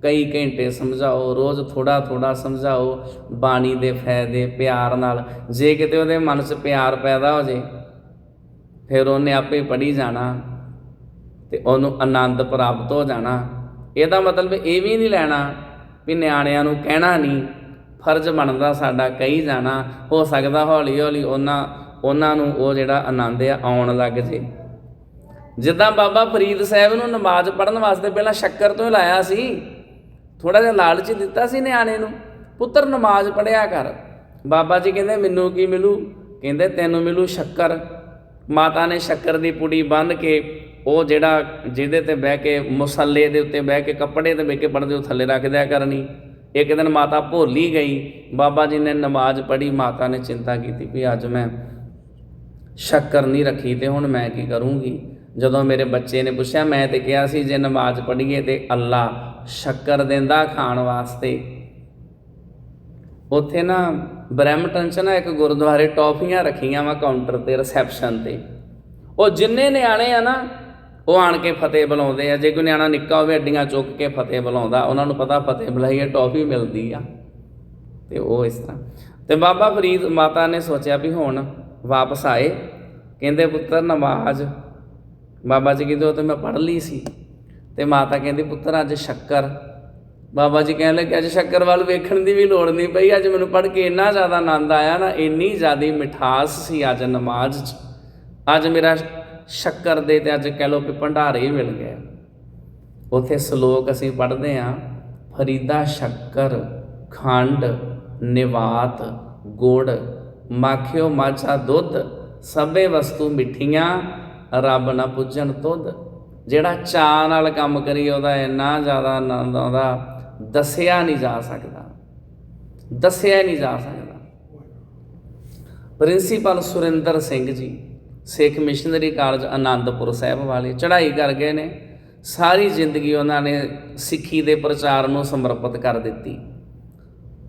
ਕਈ ਘੰਟੇ ਸਮਝਾਓ, ਰੋਜ਼ ਥੋੜਾ ਥੋੜਾ ਸਮਝਾਓ ਬਾਣੀ ਦੇ ਫਾਇਦੇ, ਪਿਆਰ ਨਾਲ। ਜੇ ਕਿਤੇ ਉਹਦੇ ਮਨ 'ਚ ਪਿਆਰ ਪੈਦਾ ਹੋ ਜੇ, ਫਿਰ ਉਹਨੇ ਆਪੇ ਪੜੀ ਜਾਣਾ ਤੇ ਉਹਨੂੰ ਆਨੰਦ ਪ੍ਰਾਪਤ ਹੋ ਜਾਣਾ। ਇਹਦਾ ਮਤਲਬ ਇਹ ਵੀ ਨਹੀਂ ਲੈਣਾ ਵੀ ਨਿਆਣਿਆਂ ਨੂੰ ਕਹਿਣਾ ਨਹੀਂ, ਫਰਜ਼ ਬਣਦਾ ਸਾਡਾ ਕਹੀ ਜਾਣਾ। ਹੋ ਸਕਦਾ ਹੌਲੀ ਹੌਲੀ ਉਹਨਾਂ ਉਹਨਾਂ ਨੂੰ ਉਹ ਜਿਹੜਾ ਆਨੰਦ ਆ ਆਉਣ ਲੱਗ ਜੇ। ਜਿੱਦਾਂ ਬਾਬਾ ਫਰੀਦ ਸਾਹਿਬ ਨੂੰ ਨਮਾਜ਼ ਪੜ੍ਹਨ ਵਾਸਤੇ ਪਹਿਲਾਂ ਸ਼ੱਕਰ ਤੋਂ ਹੀ ਲਾਇਆ ਸੀ। ਥੋੜਾ ਜਿਹਾ ਲਾਲਚ ਦਿੱਤਾ ਸੀ ਨਿਆਣੇ ਨੂੰ। ਪੁੱਤਰ ਨਮਾਜ਼ ਪੜਿਆ ਕਰ। ਬਾਬਾ ਜੀ ਕਹਿੰਦੇ, ਮੈਨੂੰ ਕੀ ਮਿਲੂ? ਕਹਿੰਦੇ, ਤੈਨੂੰ ਮਿਲੂ ਸ਼ੱਕਰ। ਮਾਤਾ ਨੇ ਸ਼ੱਕਰ ਦੀ ਪੁੜੀ ਬੰਨ ਕੇ ਉਹ ਜਿਹੜਾ ਜਿਹਦੇ ਤੇ ਬਹਿ ਕੇ ਮੁਸੱਲੇ ਦੇ ਉੱਤੇ ਬਹਿ ਕੇ ਕੱਪੜੇ ਤੇ ਬਹਿ ਕੇ ਪੜਦੇ ਉਹ ਥੱਲੇ ਰੱਖ ਦਿਆ ਕਰਨੀ ਇੱਕ ਦਿਨ ਮਾਤਾ ਭੋਲੀ ਗਈ। ਬਾਬਾ ਜੀ ਨੇ ਨਮਾਜ਼ ਪੜ੍ਹੀ। ਮਾਤਾ ਨੇ ਚਿੰਤਾ ਕੀਤੀ ਵੀ ਅੱਜ ਮੈਂ ਸ਼ੱਕਰ ਨਹੀਂ ਰੱਖੀ ਤੇ ਹੁਣ ਮੈਂ ਕੀ ਕਰੂੰਗੀ? ਜਦੋਂ ਮੇਰੇ ਬੱਚੇ ਨੇ ਪੁੱਛਿਆ, ਮੈਂ ਤੇ ਕਿਹਾ ਸੀ, ਜੇ ਨਮਾਜ਼ ਪੜ੍ਹੀਏ ਤੇ ਅੱਲਾ ਸ਼ੱਕਰ ਦਿੰਦਾ ਖਾਣ ਵਾਸਤੇ। ਉੱਥੇ ਨਾ ਬ੍ਰੈਮਟਨ ਚ ਨਾ ਇੱਕ ਗੁਰਦੁਆਰੇ ਟੌਫੀਆਂ ਰੱਖੀਆਂ ਵਾ ਕਾਊਂਟਰ ਤੇ, ਰਿਸੈਪਸ਼ਨ ਤੇ। ਉਹ ਜਿੰਨੇ ਨਿਆਣੇ ਆ ਨਾ, ਉਹ ਆਣ ਕੇ ਫਤਿਹ ਬੁਲਾਉਂਦੇ ਆ। ਜੇ ਕੋਈ ਨਿਆਣਾ ਨਿੱਕਾ ਹੋਵੇ ਅੱਡੀਆਂ ਚੁੱਕ ਕੇ ਫਤਿਹ ਬੁਲਾਉਂਦਾ। ਉਹਨਾਂ ਨੂੰ ਪਤਾ ਫਤਿਹ ਬੁਲਾਈਏ ਟੌਫੀ ਮਿਲਦੀ ਆ। ਤੇ ਉਹ ਇਸ ਤਰ੍ਹਾਂ। ਤੇ ਬਾਬਾ ਫਰੀਦ ਮਾਤਾ ਨੇ ਸੋਚਿਆ ਵੀ ਹੁਣ ਵਾਪਸ ਆਏ। ਕਹਿੰਦੇ, ਪੁੱਤਰ, ਨਮਾਜ਼ ਬਾਬਾ ਜੀ ਕਹਿੰਦੇ, ਉਹ ਤਾਂ ਮੈਂ ਪੜ੍ਹ ਲਈ ਸੀ। ਤੇ ਮਾਤਾ ਕਹਿੰਦੀ, ਪੁੱਤਰ, ਅੱਜ ਸ਼ੱਕਰ। ਬਾਬਾ ਜੀ ਕਹਿਣ ਲੱਗੇ, ਅੱਜ ਸ਼ੱਕਰ ਵੱਲ ਵੇਖਣ ਦੀ ਵੀ ਲੋੜ ਨਹੀਂ ਪਈ। ਅੱਜ ਮੈਨੂੰ ਪੜ੍ਹ ਕੇ ਇੰਨਾ ਜ਼ਿਆਦਾ ਆਨੰਦ ਆਇਆ ਨਾ, ਇੰਨੀ ਜ਼ਿਆਦੀ ਮਿਠਾਸ ਸੀ ਅੱਜ ਨਮਾਜ਼ 'ਚ। ਅੱਜ ਮੇਰਾ ਸ਼ੱਕਰ ਦੇ ਤੇ ਅੱਜ ਕਹਿ ਲੋ ਕਿ ਭੰਡਾਰੇ ਮਿਲ ਗਏ ਉਥੇ ਸ਼ਲੋਕ ਅਸੀਂ ਪੜ੍ਹਦੇ ਆਂ ਫਰੀਦਾ ਸ਼ੱਕਰ, ਖੰਡ, ਨਿਵਾਤ, ਗੁੜ, ਮਾਖਿਓ ਮਾਛਾ ਦੁੱਧ, ਸਭੇ ਵਸਤੂ ਮਿੱਠੀਆਂ ਰੱਬ ਨਾ ਪੁੱਜਣ ਤੁਧ। ਜਿਹੜਾ ਚਾਹ ਨਾਲ ਕੰਮ ਕਰੀ, ਉਹਦਾ ਇੰਨਾ ਜ਼ਿਆਦਾ ਆਨੰਦ ਆਉਂਦਾ, ਦੱਸਿਆ ਨਹੀਂ ਜਾ ਸਕਦਾ। ਦੱਸਿਆ ਨਹੀਂ ਜਾ ਸਕਦਾ। Principal Surinder Singh ji, Sikh missionary college Anandpur Sahib ਵਾਲੇ, ਚੜ੍ਹਾਈ ਕਰ ਗਏ ਨੇ। ਸਾਰੀ ਜ਼ਿੰਦਗੀ ਉਹਨਾਂ ਨੇ ਸਿੱਖੀ ਦੇ ਪ੍ਰਚਾਰ ਨੂੰ ਸਮਰਪਿਤ ਕਰ ਦਿੱਤੀ।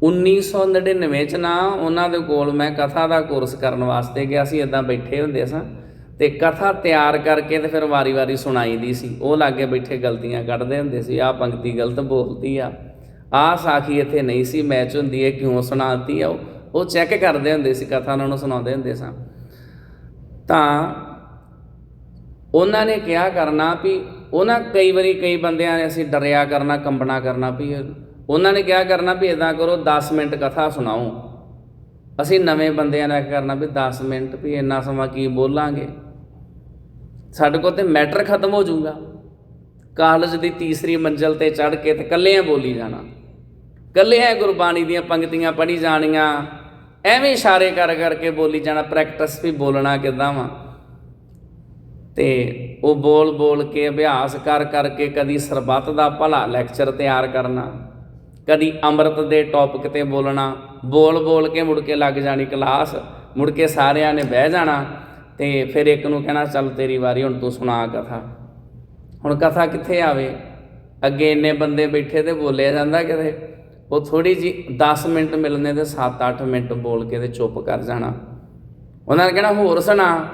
1999 ਚ ਨਾ ਉਹਨਾਂ ਦੇ ਕੋਲ ਮੈਂ ਕਥਾ ਦਾ ਕੋਰਸ ਕਰਨ ਵਾਸਤੇ ਗਿਆ ਸੀ ਇਦਾਂ ਬੈਠੇ ਹੁੰਦੇ ਸਾਂ। ਤੇ ਕਥਾ ਤਿਆਰ ਕਰਕੇ ਤੇ ਫਿਰ ਵਾਰੀ-ਵਾਰੀ ਸੁਣਾਈਦੀ ਸੀ। ਉਹ ਲਾਗੇ ਬੈਠੇ ਗਲਤੀਆਂ ਕੱਢਦੇ ਹੁੰਦੇ ਸੀ, ਆਹ ਪੰਕਤੀ ਗਲਤ ਬੋਲਦੀ ਆ, ਆਹ ਸਾਖੀ ਇੱਥੇ ਨਹੀਂ ਸੀ, ਮੈਚ ਹੁੰਦੀ ਹੈ ਕਿਉਂ ਸੁਣਾਤੀ ਆ ਉਹ। ਚੈੱਕ ਕਰਦੇ ਹੁੰਦੇ ਸੀ, ਕਥਾ ਉਹਨਾਂ ਨੂੰ ਸੁਣਾਉਂਦੇ ਹੁੰਦੇ ਸਾਂ। ਤਾਂ ਉਹਨਾਂ ਨੇ ਕਿਹਾ ਕਰਨਾ ਵੀ ਉਹਨਾਂ ਕਈ ਵਾਰੀ ਕਈ ਬੰਦਿਆਂ ਨੇ ਅਸੀਂ ਡਰਿਆ ਕਰਨਾ, ਕੰਬਣਾ ਕਰਨਾ ਵੀ, ਉਹਨਾਂ ਨੇ ਕਿਹਾ ਕਰਨਾ ਵੀ ਇਦਾਂ ਕਰੋ 10 ਮਿੰਟ ਕਥਾ ਸੁਣਾਓ। ਅਸੀਂ ਨਵੇਂ ਬੰਦਿਆਂ ਨੇ ਕਰਨਾ ਵੀ 10 ਮਿੰਟ ਵੀ ਇੰਨਾ ਸਮਾਂ ਕੀ ਬੋਲਾਂਗੇ? ਸਾਡੇ ਕੋਲ ਤੇ ਮੈਟਰ ਖਤਮ ਹੋ ਜਾਊਗਾ। ਕਾਲਜ ਦੀ ਤੀਸਰੀ ਮੰਜ਼ਲ ਤੇ ਚੜ ਕੇ ਤੇ ਇਕੱਲਿਆਂ ਬੋਲੀ ਜਾਣਾ। ਇਕੱਲਿਆਂ ਗੁਰਬਾਣੀ ਦੀਆਂ ਪੰਕਤੀਆਂ ਪੜ੍ਹੀ ਜਾਣੀਆਂ। ਐਵੇਂ ਇਸ਼ਾਰੇ ਕਰ ਕਰਕੇ ਬੋਲੀ ਜਾਣਾ ਪ੍ਰੈਕਟਿਸ ਵੀ ਬੋਲਣਾ ਕਿੱਦਾਂ ਵਾ। ਤੇ ਉਹ ਬੋਲ ਬੋਲ ਕੇ ਅਭਿਆਸ ਕਰ ਕਰਕੇ ਕਦੀ ਸਰਬੱਤ ਦਾ ਭਲਾ ਲੈਕਚਰ ਤਿਆਰ ਕਰਨਾ, ਕਦੀ ਅੰਮ੍ਰਿਤ ਦੇ ਟੌਪਿਕ ਤੇ ਬੋਲਣਾ। ਬੋਲ ਬੋਲ ਕੇ ਮੁੜ ਕੇ ਲੱਗ ਜਾਣੀ ਕਲਾਸ ਮੁੜ ਕੇ ਸਾਰਿਆਂ ਨੇ ਬਹਿ ਜਾਣਾ। ਤੇ ਫਿਰ ਇੱਕ ਨੂੰ ਕਹਿਣਾ, ਚੱਲ ਤੇਰੀ ਵਾਰੀ, ਹੁਣ ਤੂੰ ਸੁਣਾ ਕਥਾ। ਹੁਣ ਕਥਾ ਕਿੱਥੇ ਆਵੇ? ਅੱਗੇ ਇੰਨੇ ਬੰਦੇ ਬੈਠੇ ਤੇ ਬੋਲਿਆ ਜਾਂਦਾ ਕਿਤੇ। ਉਹ ਥੋੜੀ ਜੀ 10 ਮਿੰਟ ਮਿਲਨੇ ਤੇ 7-8 ਮਿੰਟ ਬੋਲ ਕੇ ਤੇ ਚੁੱਪ ਕਰ ਜਾਣਾ। ਉਹਨਾਂ ਨੇ ਕਹਿਣਾ, ਹੋਰ ਸੁਣਾ।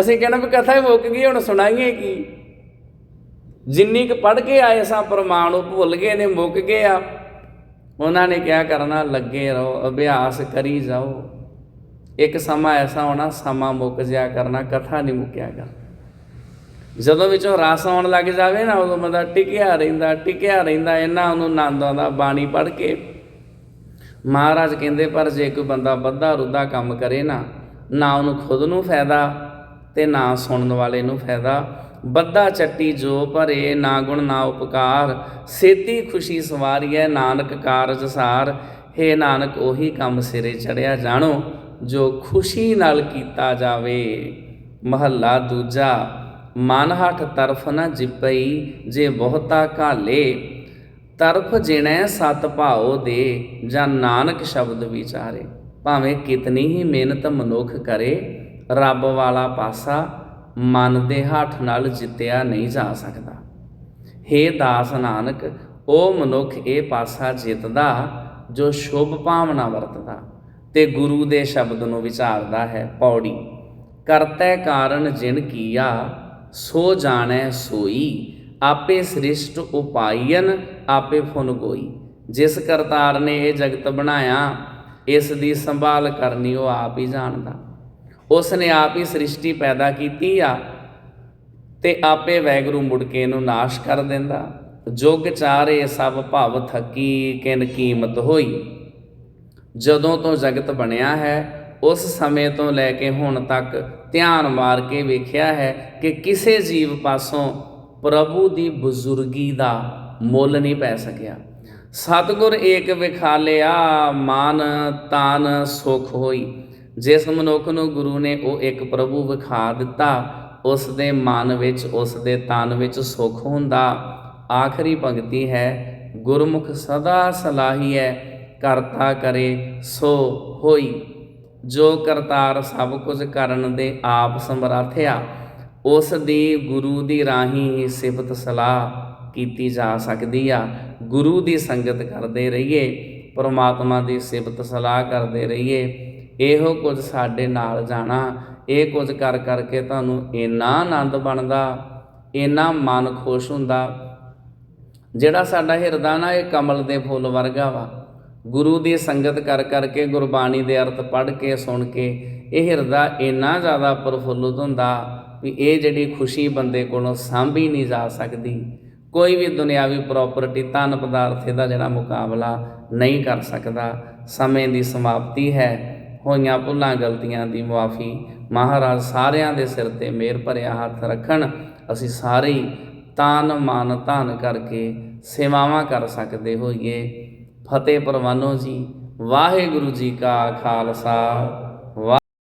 ਅਸੀਂ ਕਹਿਣਾ ਵੀ ਕਥਾ ਹੀ ਮੁੱਕ ਗਈ, ਹੁਣ ਸੁਣਾਈਏ ਕੀ? ਜਿੰਨੀ ਕੁ ਪੜ ਕੇ ਆਏ ਸਾਂ, ਪ੍ਰਮਾਣ ਉਹ ਭੁੱਲ ਗਏ ਨੇ, ਮੁੱਕ ਗਏ ਆ। ਉਹਨਾਂ ਨੇ ਕਿਹਾ ਕਰਨਾ, ਲੱਗੇ ਰਹੋ, ਅਭਿਆਸ ਕਰੀ ਜਾਓ। ਇੱਕ ਸਮਾਂ ਐਸਾ ਹੋਣਾ, ਸਮਾਂ ਮੁੱਕ ਜਿਆ ਕਰਨਾ, ਕਥਾ ਨਹੀਂ ਮੁੱਕਿਆ ਕਰ ਜਦੋਂ ਵਿੱਚੋਂ ਰਸ ਆਉਣ ਲੱਗ ਜਾਵੇ ਨਾ, ਉਦੋਂ ਬੰਦਾ ਟਿਕਿਆ ਰਹਿੰਦਾ ਟਿਕਿਆ ਰਹਿੰਦਾ, ਇੰਨਾ ਉਹਨੂੰ ਆਨੰਦ ਆਉਂਦਾ, ਬਾਣੀ ਪੜ੍ਹ ਕੇ। ਮਹਾਰਾਜ ਕਹਿੰਦੇ, ਪਰ ਜੇ ਕੋਈ ਬੰਦਾ ਬੱਧਾ ਰੁੱਧਾ ਕੰਮ ਕਰੇ ਨਾ ਨਾ ਉਹਨੂੰ ਖੁਦ ਨੂੰ ਫਾਇਦਾ ਤੇ ਨਾ ਸੁਣਨ ਵਾਲੇ ਨੂੰ ਫਾਇਦਾ। ਬੱਧਾ ਚੱਟੀ ਜੋ ਭਰੇ, ਨਾ ਗੁਣ, ਨਾ ਉਪਕਾਰ। ਸੇਤੀ ਖੁਸ਼ੀ ਸਵਾਰੀਐ, ਨਾਨਕ ਕਾਰਜ ਸਾਰ। ਹੇ ਨਾਨਕ, ਉਹੀ ਕੰਮ ਸਿਰੇ ਚੜਿਆ ਜਾਣੋ। ਜੋ ਖੁਸ਼ੀ ਨਾਲ ਕੀਤਾ ਜਾਵੇ, ਮਹੱਲਾ ਦੂਜਾ ਮਨ ਹੱਠ ਤਰਫ ਨਾ ਜਿਪਈ ਜੇ ਬਹੁਤਾ ਘਾਲੇ, ਤਰਫ ਜਿਣੈ ਸਤ ਭਾਉ ਦੇ ਜਾਂ ਨਾਨਕ ਸ਼ਬਦ ਵਿਚਾਰੇ। ਭਾਵੇਂ ਕਿਤਨੀ ਹੀ ਮਿਹਨਤ ਮਨੁੱਖ ਕਰੇ, ਰੱਬ ਵਾਲਾ ਪਾਸਾ ਮਨ ਦੇ ਹੱਥ ਨਾਲ ਜਿੱਤਿਆ ਨਹੀਂ ਜਾ ਸਕਦਾ। ਹੇ ਦਾਸ ਨਾਨਕ, ਉਹ ਮਨੁੱਖ ਇਹ ਪਾਸਾ ਜਿੱਤਦਾ ਜੋ ਸ਼ੁਭ ਭਾਵਨਾ ਵਰਤਦਾ। ਤੇ ਗੁਰੂ ਦੇ ਸ਼ਬਦ ਨੂੰ ਵਿਚਾਰਦਾ ਹੈ ਪੌੜੀ। ਕਰਤੈ ਕਾਰਨ ਜਿਨ ਕੀਆ, ਸੋ ਜਾਣੈ ਸੋਈ, ਆਪੇ ਸ੍ਰਿਸ਼ਟ ਉਪਾਇਨ ਆਪੇ ਫੁਨ ਗੋਈ। ਜਿਸ ਕਰਤਾਰ ਨੇ ਇਹ ਜਗਤ ਬਣਾਇਆ, ਇਸ ਦੀ ਸੰਭਾਲ ਕਰਨੀ ਉਹ ਆਪ ਹੀ ਜਾਣਦਾ। ਉਸ ਨੇ ਆਪ ਹੀ ਸ੍ਰਿਸ਼ਟੀ ਪੈਦਾ ਕੀਤੀ ਆ ਤੇ ਆਪੇ ਵੈਗਰੂ ਮੁੜ ਕੇ ਇਹਨੂੰ ਨਾਸ਼ ਕਰ ਦਿੰਦਾ। ਜੁਗ ਚਾਰੇ ਸਭ ਭਵ ਥਕੀ, ਕਿਨ ਕੀਮਤ ਹੋਈ। ਜਦੋਂ ਤੋਂ ਜਗਤ ਬਣਿਆ ਹੈ, ਉਸ ਸਮੇਂ ਤੋਂ ਲੈ ਕੇ ਹੁਣ ਤੱਕ ਧਿਆਨ ਮਾਰ ਕੇ ਵੇਖਿਆ ਹੈ ਕਿ ਕਿਸੇ ਜੀਵ ਪਾਸੋਂ ਪ੍ਰਭੂ ਦੀ ਬਜ਼ੁਰਗੀ ਦਾ ਮੁੱਲ ਨਹੀਂ ਪੈ ਸਕਿਆ। ਸਤਿਗੁਰ ਏਕ ਵਿਖਾਲਿਆ, ਮਾਨ ਤਾਨ ਸੁਖ ਹੋਈ। ਜਿਸ ਮਨੁੱਖ ਨੂੰ ਗੁਰੂ ਨੇ ਉਹ ਇੱਕ ਪ੍ਰਭੂ ਵਿਖਾ ਦਿੱਤਾ, ਉਸ ਦੇ ਮਨ ਵਿੱਚ, ਉਸ ਦੇ ਤਨ ਵਿੱਚ ਸੁਖ ਹੁੰਦਾ। ਆਖਰੀ ਪੰਕਤੀ ਹੈ, ਗੁਰਮੁਖ ਸਦਾ ਸਲਾਹੀ ਹੈ ਕਰਤਾ ਕਰੇ, ਸੋ ਹੋਈ। ਜੋ ਕਰਤਾਰ ਸਭ ਕੁਝ ਕਰਨ ਦੇ ਆਪ ਸਮਰੱਥਿਆ, ਉਸ ਦੀ ਗੁਰੂ ਦੀ ਰਾਹੀਂ ਹੀ ਸਿਫਤ ਸਲਾਹ ਕੀਤੀ ਜਾ ਸਕਦੀ ਆ। ਗੁਰੂ ਦੀ ਸੰਗਤ ਕਰਦੇ ਰਹੀਏ, ਪਰਮਾਤਮਾ ਦੀ ਸਿਫਤ ਸਲਾਹ ਕਰਦੇ ਰਹੀਏ। ਇਹੋ ਕੁਝ ਸਾਡੇ ਨਾਲ ਜਾਣਾ, ਇਹ ਕੁਝ ਕਰ ਕਰਕੇ ਤੁਹਾਨੂੰ ਇੰਨਾ ਆਨੰਦ ਬਣਦਾ, ਇੰਨਾ ਮਨ ਖੁਸ਼ ਹੁੰਦਾ। ਜਿਹੜਾ ਸਾਡਾ ਹਿਰਦਾ ਨਾ ਇਹ ਕਮਲ ਦੇ ਫੁੱਲ ਵਰਗਾ ਵਾ ਗੁਰੂ ਦੀ ਸੰਗਤ ਕਰ ਕਰਕੇ ਗੁਰਬਾਣੀ ਦੇ ਅਰਥ ਪੜ੍ਹ ਕੇ, ਸੁਣ ਕੇ, ਇਹ ਹਿਰਦਾ ਇੰਨਾ ਜ਼ਿਆਦਾ ਪ੍ਰਫੁੱਲਤ ਹੁੰਦਾ ਵੀ ਇਹ ਜਿਹੜੀ ਖੁਸ਼ੀ ਬੰਦੇ ਕੋਲੋਂ ਸਾਂਭੀ ਨਹੀਂ ਜਾ ਸਕਦੀ। ਕੋਈ ਵੀ ਦੁਨਿਆਵੀ ਪ੍ਰਾਪਰਟੀ ਧਨ ਪਦਾਰਥ ਦਾ ਜਿਹੜਾ ਮੁਕਾਬਲਾ ਨਹੀਂ ਕਰ ਸਕਦਾ। ਸਮੇਂ ਦੀ ਸਮਾਪਤੀ ਹੈ, ਹੋਈਆਂ ਭੁੱਲਾਂ, ਗਲਤੀਆਂ ਦੀ ਮੁਆਫੀ। ਮਹਾਰਾਜ ਸਾਰਿਆਂ ਦੇ ਸਿਰ ਤੇ ਮੇਰ ਭਰਿਆ ਹੱਥ ਰੱਖਣ, ਅਸੀਂ ਸਾਰੇ ਹੀ ਤਾਨ ਮਾਨ ਧਨ ਕਰਕੇ ਸੇਵਾਵਾਂ ਕਰ ਸਕਦੇ ਹੋਈਏ। ਫਤਿਹ ਪਰਵਾਨੋ ਜੀ ਵਾਹਿਗੁਰੂ ਜੀ ਕਾ ਖਾਲਸਾ ਵਾਹਿ